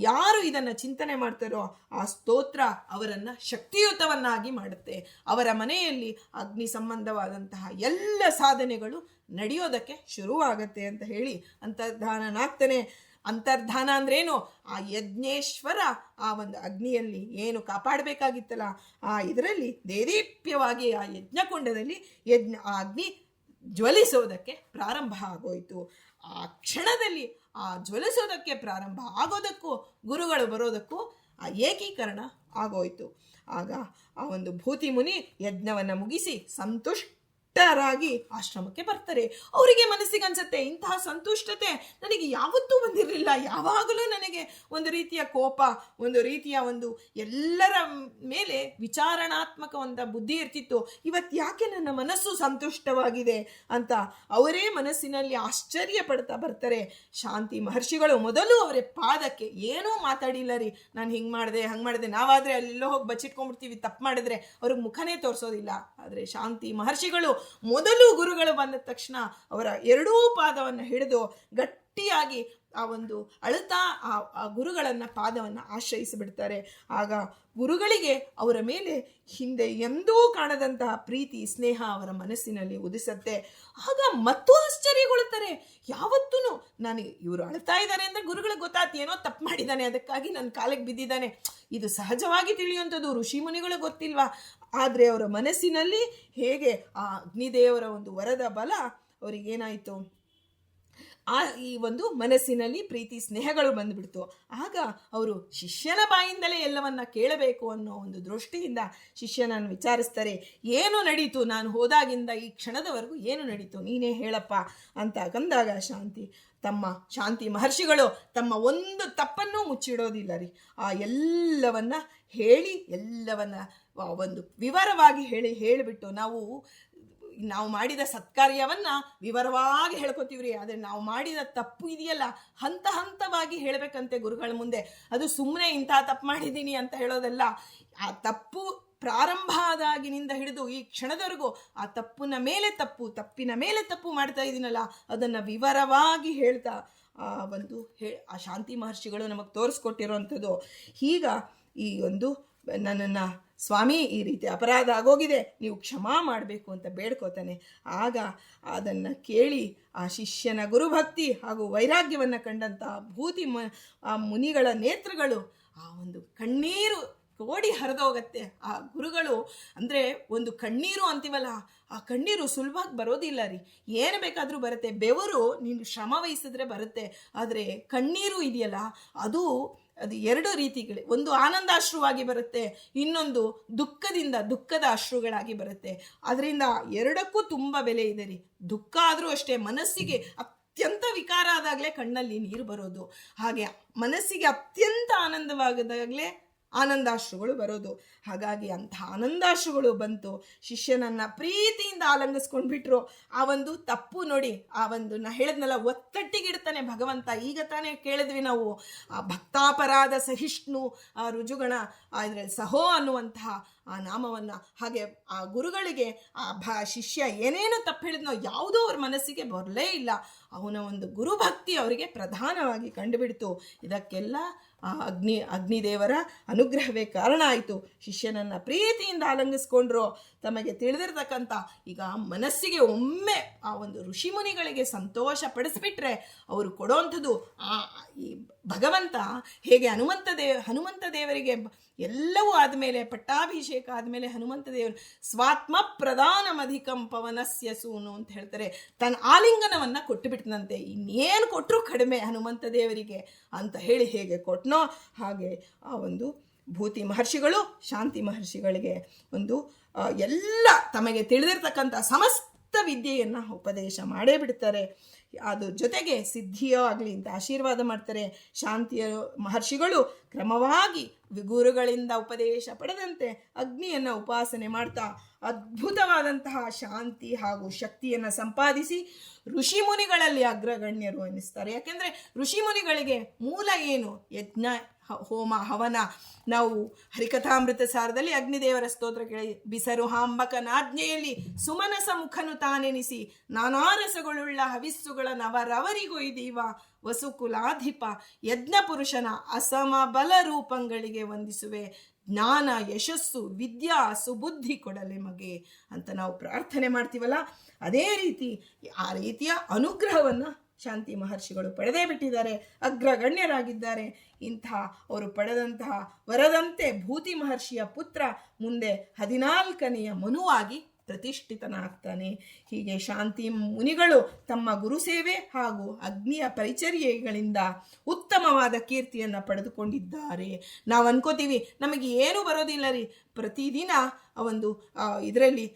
ಯಾರು ಇದನ್ನು ಚಿಂತನೆ ಮಾಡ್ತಾರೋ ಆ ಸ್ತೋತ್ರ ಅವರನ್ನು ಶಕ್ತಿಯುತವನ್ನಾಗಿ ಮಾಡುತ್ತೆ. ಅವರ ಮನೆಯಲ್ಲಿ ಅಗ್ನಿ ಸಂಬಂಧವಾದಂತಹ ಎಲ್ಲ ಸಾಧನೆಗಳು ನಡೆಯೋದಕ್ಕೆ ಶುರುವಾಗತ್ತೆ ಅಂತ ಹೇಳಿ ಅಂತರ್ಧಾನನಾಗ್ತಾನೆ. ಅಂತರ್ಧಾನ ಅಂದ್ರೇನು? ಆ ಯಜ್ಞೇಶ್ವರ ಆ ಒಂದು ಅಗ್ನಿಯಲ್ಲಿ ಏನು ಕಾಪಾಡಬೇಕಾಗಿತ್ತಲ್ಲ? ಆ ಇದರಲ್ಲಿ ದೇದೀಪ್ಯವಾಗಿ ಆ ಯಜ್ಞಕುಂಡದಲ್ಲಿ ಯಜ್ಞ ಆ ಅಗ್ನಿ ಜ್ವಲಿಸೋದಕ್ಕೆ ಪ್ರಾರಂಭ ಆಗೋಯಿತು. ಆ ಕ್ಷಣದಲ್ಲಿ ಆ ಜ್ವಲಿಸೋದಕ್ಕೆ ಪ್ರಾರಂಭ ಆಗೋದಕ್ಕೂ, ಗುರುಗಳು ಬರೋದಕ್ಕೂ ಆ ಏಕೀಕರಣ ಆಗೋಯ್ತು. ಆಗ ಆ ಒಂದು ಭೂತಿ ಮುನಿ ಯಜ್ಞವನ್ನು ಮುಗಿಸಿ ಸಂತುಷ್ಟರಾಗಿ ಆಶ್ರಮಕ್ಕೆ ಬರ್ತಾರೆ. ಅವರಿಗೆ ಮನಸ್ಸಿಗೆ ಅನ್ಸುತ್ತೆ ಇಂತಹ ಸಂತುಷ್ಟತೆ ನನಗೆ ಯಾವತ್ತೂ ಬಂದಿರಲಿಲ್ಲ. ಯಾವಾಗಲೂ ನನಗೆ ಒಂದು ರೀತಿಯ ಕೋಪ, ಒಂದು ರೀತಿಯ ಒಂದು ಎಲ್ಲರ ಮೇಲೆ ವಿಚಾರಣಾತ್ಮಕ ಒಂದು ಬುದ್ಧಿ ಇರ್ತಿತ್ತು. ಇವತ್ತು ಯಾಕೆ ನನ್ನ ಮನಸ್ಸು ಸಂತುಷ್ಟವಾಗಿದೆ ಅಂತ ಅವರೇ ಮನಸ್ಸಿನಲ್ಲಿ ಆಶ್ಚರ್ಯ ಪಡ್ತಾ ಬರ್ತಾರೆ. ಶಾಂತಿ ಮಹರ್ಷಿಗಳು ಮೊದಲು ಅವರ ಪಾದಕ್ಕೆ ಏನೂ ಮಾತಾಡಿಲ್ಲ ರೀ. ನಾನು ಹಿಂಗೆ ಮಾಡಿದೆ, ಹಂಗೆ ಮಾಡಿದೆ. ನಾವಾದರೆ ಅಲ್ಲೆಲ್ಲೋ ಹೋಗಿ ಬಚ್ಚಿಟ್ಕೊಂಡ್ಬಿಡ್ತೀವಿ, ತಪ್ಪು ಮಾಡಿದ್ರೆ ಅವ್ರಿಗೆ ಮುಖನೇ ತೋರಿಸೋದಿಲ್ಲ. ಆದರೆ ಶಾಂತಿ ಮಹರ್ಷಿಗಳು ಮೊದಲು ಗುರುಗಳು ಬಂದ ತಕ್ಷಣ ಅವರ ಎರಡೂ ಪಾದವನ್ನು ಹಿಡಿದು ಗಟ್ಟಿಯಾಗಿ ಆ ಒಂದು ಅಳುತ್ತಾ ಆ ಗುರುಗಳನ್ನ ಪಾದವನ್ನು ಆಶ್ರಯಿಸಿಬಿಡ್ತಾರೆ. ಆಗ ಗುರುಗಳಿಗೆ ಅವರ ಮೇಲೆ ಹಿಂದೆ ಎಂದೂ ಕಾಣದಂತಹ ಪ್ರೀತಿ, ಸ್ನೇಹ ಅವರ ಮನಸ್ಸಿನಲ್ಲಿ ಉದಿಸತ್ತೆ. ಆಗ ಮತ್ತೂ ಆಶ್ಚರ್ಯಗೊಳ್ಳುತ್ತಾರೆ. ಯಾವತ್ತೂ ನಾನು ಇವರು ಅಳ್ತಾ ಇದ್ದಾರೆ ಅಂದರೆ ಗುರುಗಳಿಗೆ ಗೊತ್ತಾಯ್ತು, ಏನೋ ತಪ್ಪು ಮಾಡಿದ್ದಾನೆ, ಅದಕ್ಕಾಗಿ ನನ್ನ ಕಾಲಿಗೆ ಬಿದ್ದಿದ್ದಾನೆ. ಇದು ಸಹಜವಾಗಿ ತಿಳಿಯುವಂಥದ್ದು, ಋಷಿ ಮುನಿಗಳು ಗೊತ್ತಿಲ್ವಾ? ಆದರೆ ಅವರ ಮನಸ್ಸಿನಲ್ಲಿ ಹೇಗೆ ಆ ಅಗ್ನಿದೇವರ ಒಂದು ವರದ ಬಲ ಅವರಿಗೇನಾಯಿತು ಆ ಈ ಒಂದು ಮನಸ್ಸಿನಲ್ಲಿ ಪ್ರೀತಿ ಸ್ನೇಹಗಳು ಬಂದುಬಿಡ್ತು. ಆಗ ಅವರು ಶಿಷ್ಯನ ಬಾಯಿಂದಲೇ ಎಲ್ಲವನ್ನ ಕೇಳಬೇಕು ಅನ್ನೋ ಒಂದು ದೃಷ್ಟಿಯಿಂದ ಶಿಷ್ಯನನ್ನು ವಿಚಾರಿಸ್ತಾರೆ, ಏನು ನಡೀತು? ನಾನು ಹೋದಾಗಿಂದ ಈ ಕ್ಷಣದವರೆಗೂ ಏನು ನಡೀತು? ನೀನೇ ಹೇಳಪ್ಪ ಅಂತ ಗಂದಾಗ ಶಾಂತಿ ತಮ್ಮ ಶಾಂತಿ ಮಹರ್ಷಿಗಳು ತಮ್ಮ ಒಂದು ತಪ್ಪನ್ನು ಮುಚ್ಚಿಡೋದಿಲ್ಲ ರೀ. ಆ ಎಲ್ಲವನ್ನ ಹೇಳಿ ಎಲ್ಲವನ್ನ ಒಂದು ವಿವರವಾಗಿ ಹೇಳಿ, ಹೇಳಿಬಿಟ್ಟು ನಾವು ನಾವು ಮಾಡಿದ ಸತ್ಕಾರ್ಯವನ್ನು ವಿವರವಾಗಿ ಹೇಳ್ಕೊತೀವ್ರಿ. ಆದರೆ ನಾವು ಮಾಡಿದ ತಪ್ಪು ಇದೆಯಲ್ಲ, ಹಂತ ಹಂತವಾಗಿ ಹೇಳಬೇಕಂತೆ ಗುರುಗಳ ಮುಂದೆ. ಅದು ಸುಮ್ಮನೆ ಇಂಥ ತಪ್ಪು ಮಾಡಿದ್ದೀನಿ ಅಂತ ಹೇಳೋದಲ್ಲ. ಆ ತಪ್ಪು ಪ್ರಾರಂಭ ಆದಾಗಿನಿಂದ ಹಿಡಿದು ಈ ಕ್ಷಣದವರೆಗೂ ಆ ತಪ್ಪಿನ ಮೇಲೆ ತಪ್ಪು, ತಪ್ಪಿನ ಮೇಲೆ ತಪ್ಪು ಮಾಡ್ತಾ ಇದ್ದೀನಲ್ಲ ಅದನ್ನು ವಿವರವಾಗಿ ಹೇಳ್ತಾ ಆ ಒಂದು ಹೇ, ಆ ಶಾಂತಿ ಮಹರ್ಷಿಗಳು ನಮಗೆ ತೋರಿಸ್ಕೊಟ್ಟಿರೋವಂಥದ್ದು ಈಗ ಈ ಒಂದು ನನ್ನನ್ನು ಸ್ವಾಮಿ, ಈ ರೀತಿ ಅಪರಾಧ ಆಗೋಗಿದೆ, ನೀವು ಕ್ಷಮಾ ಮಾಡಬೇಕು ಅಂತ ಬೇಡ್ಕೋತಾನೆ. ಆಗ ಅದನ್ನು ಕೇಳಿ ಆ ಶಿಷ್ಯನ ಗುರುಭಕ್ತಿ ಹಾಗೂ ವೈರಾಗ್ಯವನ್ನು ಕಂಡಂತಹ ಭೂತಿ ಮ, ಆ ಮುನಿಗಳ ನೇತ್ರಗಳು ಆ ಒಂದು ಕಣ್ಣೀರು ಕೋಡಿ ಹರಿದೋಗತ್ತೆ. ಆ ಗುರುಗಳು ಅಂದರೆ ಒಂದು ಕಣ್ಣೀರು ಅಂತೀವಲ್ಲ, ಆ ಕಣ್ಣೀರು ಸುಲಭವಾಗಿ ಬರೋದಿಲ್ಲ ರೀ. ಏನು ಬೇಕಾದರೂ ಬರುತ್ತೆ. ಬೆವರು ನೀನು ಶ್ರಮ ವಹಿಸಿದ್ರೆ ಬರುತ್ತೆ. ಆದರೆ ಕಣ್ಣೀರು ಇದೆಯಲ್ಲ, ಅದು ಅದು ಎರಡು ರೀತಿಗಳು. ಒಂದು ಆನಂದಾಶ್ರುವಾಗಿ ಬರುತ್ತೆ, ಇನ್ನೊಂದು ದುಃಖದಿಂದ ದುಃಖದ ಅಶ್ರುಗಳಾಗಿ ಬರುತ್ತೆ. ಅದರಿಂದ ಎರಡಕ್ಕೂ ತುಂಬ ಬೆಲೆ ಇದೆ ರೀ. ದುಃಖ ಆದರೂ ಅಷ್ಟೇ, ಮನಸ್ಸಿಗೆ ಅತ್ಯಂತ ವಿಕಾರ ಆದಾಗಲೇ ಕಣ್ಣಲ್ಲಿ ನೀರು ಬರೋದು. ಹಾಗೆ ಮನಸ್ಸಿಗೆ ಅತ್ಯಂತ ಆನಂದವಾಗದಾಗಲೇ ಆನಂದಾಶ್ರುಗಳು ಬರೋದು. ಹಾಗಾಗಿ ಅಂಥ ಆನಂದಾಶ್ರುಗಳು ಬಂತು, ಶಿಷ್ಯನನ್ನ ಪ್ರೀತಿಯಿಂದ ಆಲಂಗಿಸ್ಕೊಂಡು ಬಿಟ್ರು ಆ ಒಂದು ತಪ್ಪು ನೋಡಿ, ಆ ಒಂದು ನಾ ಹೇಳಿದ್ನಲ್ಲ, ಒತ್ತಟ್ಟಿಗಿಡ್ತಾನೆ ಭಗವಂತ. ಈಗ ತಾನೇ ಕೇಳಿದ್ವಿ ನಾವು, ಆ ಭಕ್ತಾಪರಾಧ ಸಹಿಷ್ಣು, ಆ ರುಜುಗಣ ಇದರಲ್ಲಿ ಸಹೋ ಅನ್ನುವಂತಹ ಆ ನಾಮವನ್ನು ಹಾಗೆ ಆ ಗುರುಗಳಿಗೆ ಆ ಭ ಶಿಷ್ಯ ಏನೇನು ತಪ್ಪು ಹೇಳಿದ್ನೋ ಯಾವುದೂ ಅವ್ರ ಮನಸ್ಸಿಗೆ ಬರಲೇ ಇಲ್ಲ. ಅವನ ಒಂದು ಗುರುಭಕ್ತಿ ಅವರಿಗೆ ಪ್ರಧಾನವಾಗಿ ಕಂಡುಬಿಡ್ತು. ಇದಕ್ಕೆಲ್ಲ ಆ ಅಗ್ನಿ ಅಗ್ನಿದೇವರ ಅನುಗ್ರಹವೇ ಕಾರಣ ಆಯಿತು. ಶಿಷ್ಯನನ್ನು ಪ್ರೀತಿಯಿಂದ ಅಲಂಗಿಸ್ಕೊಂಡ್ರು. ತಮಗೆ ತಿಳಿದಿರ್ತಕ್ಕಂಥ ಈಗ ಮನಸ್ಸಿಗೆ ಒಮ್ಮೆ ಆ ಒಂದು ಋಷಿಮುನಿಗಳಿಗೆ ಸಂತೋಷ ಪಡಿಸ್ಬಿಟ್ರೆ ಅವರು ಕೊಡೋವಂಥದ್ದು ಆ ಈ ಭಗವಂತ ಹೇಗೆ ಹನುಮಂತ ದೇವ, ಹನುಮಂತ ದೇವರಿಗೆ ಎಲ್ಲವೂ ಆದಮೇಲೆ, ಪಟ್ಟಾಭಿಷೇಕ ಆದಮೇಲೆ ಹನುಮಂತ ದೇವರು ಸ್ವಾತ್ಮ ಪ್ರಧಾನಮಧಿಕಂ ಪವನಸ್ಯ ಸೂನು ಅಂತ ಹೇಳ್ತಾರೆ. ತನ್ನ ಆಲಿಂಗನವನ್ನು ಕೊಟ್ಟು ಬಿಟ್ಟನಂತೆ ಇನ್ನೇನು ಕೊಟ್ಟರು ಕಡಿಮೆ ಹನುಮಂತ ದೇವರಿಗೆ ಅಂತ ಹೇಳಿ ಹೇಗೆ ಕೊಟ್ಟನೋ ಹಾಗೆ ಆ ಒಂದು ಭೂತಿ ಮಹರ್ಷಿಗಳು, ಶಾಂತಿ ಮಹರ್ಷಿಗಳಿಗೆ ಒಂದು ಎಲ್ಲ ತಮಗೆ ತಿಳಿದಿರ್ತಕ್ಕಂಥ ಸಮಸ್ತ ವಿದ್ಯೆಯನ್ನು ಉಪದೇಶ ಮಾಡೇ ಬಿಡ್ತಾರೆ. ಅದು ಜೊತೆಗೆ ಸಿದ್ಧಿಯೋ ಆಗಲಿ ಅಂತ ಆಶೀರ್ವಾದ ಮಾಡ್ತಾರೆ ಶಾಂತಿಯ ಮಹರ್ಷಿಗಳು ಕ್ರಮವಾಗಿ ಗುರುಗಳಿಂದ ಉಪದೇಶ ಪಡೆದಂತೆ ಅಗ್ನಿಯನ್ನು ಉಪಾಸನೆ ಮಾಡ್ತಾ ಅದ್ಭುತವಾದಂತಹ ಶಾಂತಿ ಹಾಗೂ ಶಕ್ತಿಯನ್ನು ಸಂಪಾದಿಸಿ ಋಷಿ ಮುನಿಗಳಲ್ಲಿ ಅಗ್ರಗಣ್ಯರು ಅನ್ನಿಸ್ತಾರೆ ಯಾಕೆಂದರೆ ಋಷಿ ಮುನಿಗಳಿಗೆ ಮೂಲ ಏನು? ಯಜ್ಞ. ಹೋಮ, ಹವನ. ನಾವು ಹರಿಕಥಾಮೃತ ಸಾರದಲ್ಲಿ ಅಗ್ನಿದೇವರ ಸ್ತೋತ್ರ ಕೇಳಿ, ಬಿಸರು ಹಾಂಬಕನಾಜ್ಞೆಯಲ್ಲಿ ಸುಮನಸ ಮುಖನು ತಾನೆನಿಸಿ, ನಾನಾ ರಸಗಳುಳ್ಳ ಹವಿಸ್ಸುಗಳ ನವರವರಿಗೊಯ್ದೀವ ವಸುಕುಲಾಧಿಪ ಯಜ್ಞ ಪುರುಷನ ಅಸಮ ಬಲ ರೂಪಂಗಳಿಗೆ ವಂದಿಸುವೆ. ಜ್ಞಾನ, ಯಶಸ್ಸು, ವಿದ್ಯಾ, ಸುಬುದ್ಧಿ ಕೊಡಲೆ ಮಗೆ ಅಂತ ನಾವು ಪ್ರಾರ್ಥನೆ ಮಾಡ್ತೀವಲ್ಲ? ಅದೇ ರೀತಿ ಆ ರೀತಿಯ ಅನುಗ್ರಹವನ್ನು ಶಾಂತಿ ಮಹರ್ಷಿಗಳು ಪಡೆದೇ ಬಿಟ್ಟಿದ್ದಾರೆ, ಅಗ್ರಗಣ್ಯರಾಗಿದ್ದಾರೆ. ಇಂಥ ಅವರು ಪಡೆದಂತಹ ವರದಂತೆ ಭೂತಿ ಮಹರ್ಷಿಯ ಪುತ್ರ ಮುಂದೆ ಹದಿನಾಲ್ಕನೆಯ ಮನುವಾಗಿ ಪ್ರತಿಷ್ಠಿತನಾಗ್ತಾನೆ. ಹೀಗೆ ಶಾಂತಿ ಮುನಿಗಳು ತಮ್ಮ ಗುರುಸೇವೆ ಹಾಗೂ ಅಗ್ನಿಯ ಪರಿಚರ್ಯೆಗಳಿಂದ ಉತ್ತಮವಾದ ಕೀರ್ತಿಯನ್ನು ಪಡೆದುಕೊಂಡಿದ್ದಾರೆ. ನಾವು ಅನ್ಕೋತೀವಿ, ನಮಗೆ ಏನು ಬರೋದಿಲ್ಲ ರೀ. ಪ್ರತಿದಿನ ಒಂದು ಇದರಲ್ಲಿ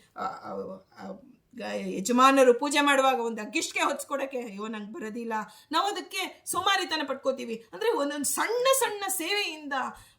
ಯಜಮಾನರು ಪೂಜೆ ಮಾಡುವಾಗ ಒಂದು ಅಗ್ಗಿಷ್ಟಿಗೆ ಹೊಚ್ಕೊಡಕ್ಕೆ ಅಯ್ಯೋ, ನಂಗೆ ಬರೋದಿಲ್ಲ. ನಾವು ಅದಕ್ಕೆ ಸೋಮಾರಿತನ ಪಡ್ಕೋತೀವಿ. ಅಂದರೆ ಒಂದೊಂದು ಸಣ್ಣ ಸಣ್ಣ ಸೇವೆಯಿಂದ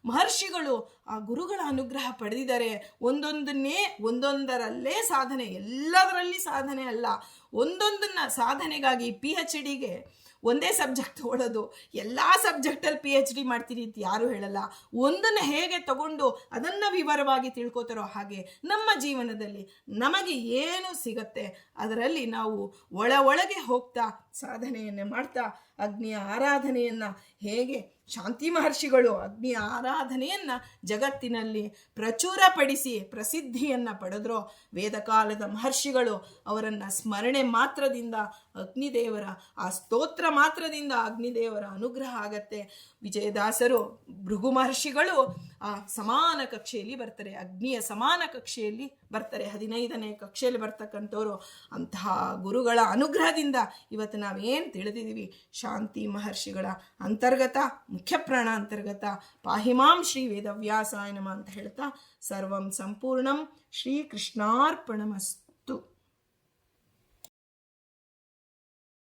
ಮಹರ್ಷಿಗಳು ಆ ಗುರುಗಳ ಅನುಗ್ರಹ ಪಡೆದಿದ್ದಾರೆ. ಒಂದೊಂದನ್ನೇ, ಒಂದೊಂದರಲ್ಲೇ ಸಾಧನೆ, ಎಲ್ಲದರಲ್ಲಿ ಸಾಧನೆ ಅಲ್ಲ. ಒಂದೊಂದನ್ನು ಸಾಧನೆಗಾಗಿ ಪಿ ಎಚ್ ಡಿಗೆ ಒಂದೇ ಸಬ್ಜೆಕ್ಟ್ ತಗೊಳ್ಳೋದು ಎಲ್ಲ ಸಬ್ಜೆಕ್ಟಲ್ಲಿ ಪಿ ಎಚ್ ಡಿ ಮಾಡ್ತೀರಿ ಅಂತ ಯಾರೂ ಹೇಳಲ್ಲ. ಒಂದನ್ನು ಹೇಗೆ ತಗೊಂಡು ಅದನ್ನು ವಿವರವಾಗಿ ತಿಳ್ಕೊತಾರೋ ಹಾಗೆ ನಮ್ಮ ಜೀವನದಲ್ಲಿ ನಮಗೆ ಏನು ಸಿಗತ್ತೆ ಅದರಲ್ಲಿ ನಾವು ಒಳ ಒಳಗೆ ಹೋಗ್ತಾ ಸಾಧನೆಯನ್ನು ಮಾಡ್ತಾ ಅಗ್ನಿಯ ಆರಾಧನೆಯನ್ನು ಹೇಗೆ ಶಾಂತಿ ಮಹರ್ಷಿಗಳು ಅಗ್ನಿಯ ಆರಾಧನೆಯನ್ನು ಜಗತ್ತಿನಲ್ಲಿ ಪ್ರಚುರಪಡಿಸಿ ಪ್ರಸಿದ್ಧಿಯನ್ನು ಪಡೆದ್ರೋ ವೇದಕಾಲದ ಮಹರ್ಷಿಗಳು ಅವರನ್ನು ಸ್ಮರಣೆ ಮಾತ್ರದಿಂದ ಅಗ್ನಿದೇವರ, ಆ ಸ್ತೋತ್ರ ಮಾತ್ರದಿಂದ ಅಗ್ನಿದೇವರ ಅನುಗ್ರಹ ಆಗತ್ತೆ. ವಿಜಯದಾಸರು ಭೃಗು ಮಹರ್ಷಿಗಳು ಆ ಸಮಾನ ಕಕ್ಷೆಯಲ್ಲಿ ಬರ್ತಾರೆ, ಅಗ್ನಿಯ ಸಮಾನ ಕಕ್ಷೆಯಲ್ಲಿ ಬರ್ತಾರೆ, ಹದಿನೈದನೇ ಕಕ್ಷೆಯಲ್ಲಿ ಬರ್ತಕ್ಕಂಥವರು. ಅಂತಹ ಗುರುಗಳ ಅನುಗ್ರಹದಿಂದ ಇವತ್ತು ನಾವೇನು ತಿಳಿದಿದ್ದೀವಿ? ಶಾಂತಿ ಮಹರ್ಷಿಗಳ ಅಂತರ್ಗತ ಮುಖ್ಯ ಪ್ರಾಣ ಅಂತರ್ಗತ, ಪಾಹಿಮಾಂ ಶ್ರೀ ವೇದವ್ಯಾಸಾಯನಮ ಅಂತ ಹೇಳ್ತಾ ಸರ್ವಂ ಸಂಪೂರ್ಣಂ ಶ್ರೀ ಕೃಷ್ಣಾರ್ಪಣಮಸ್ತು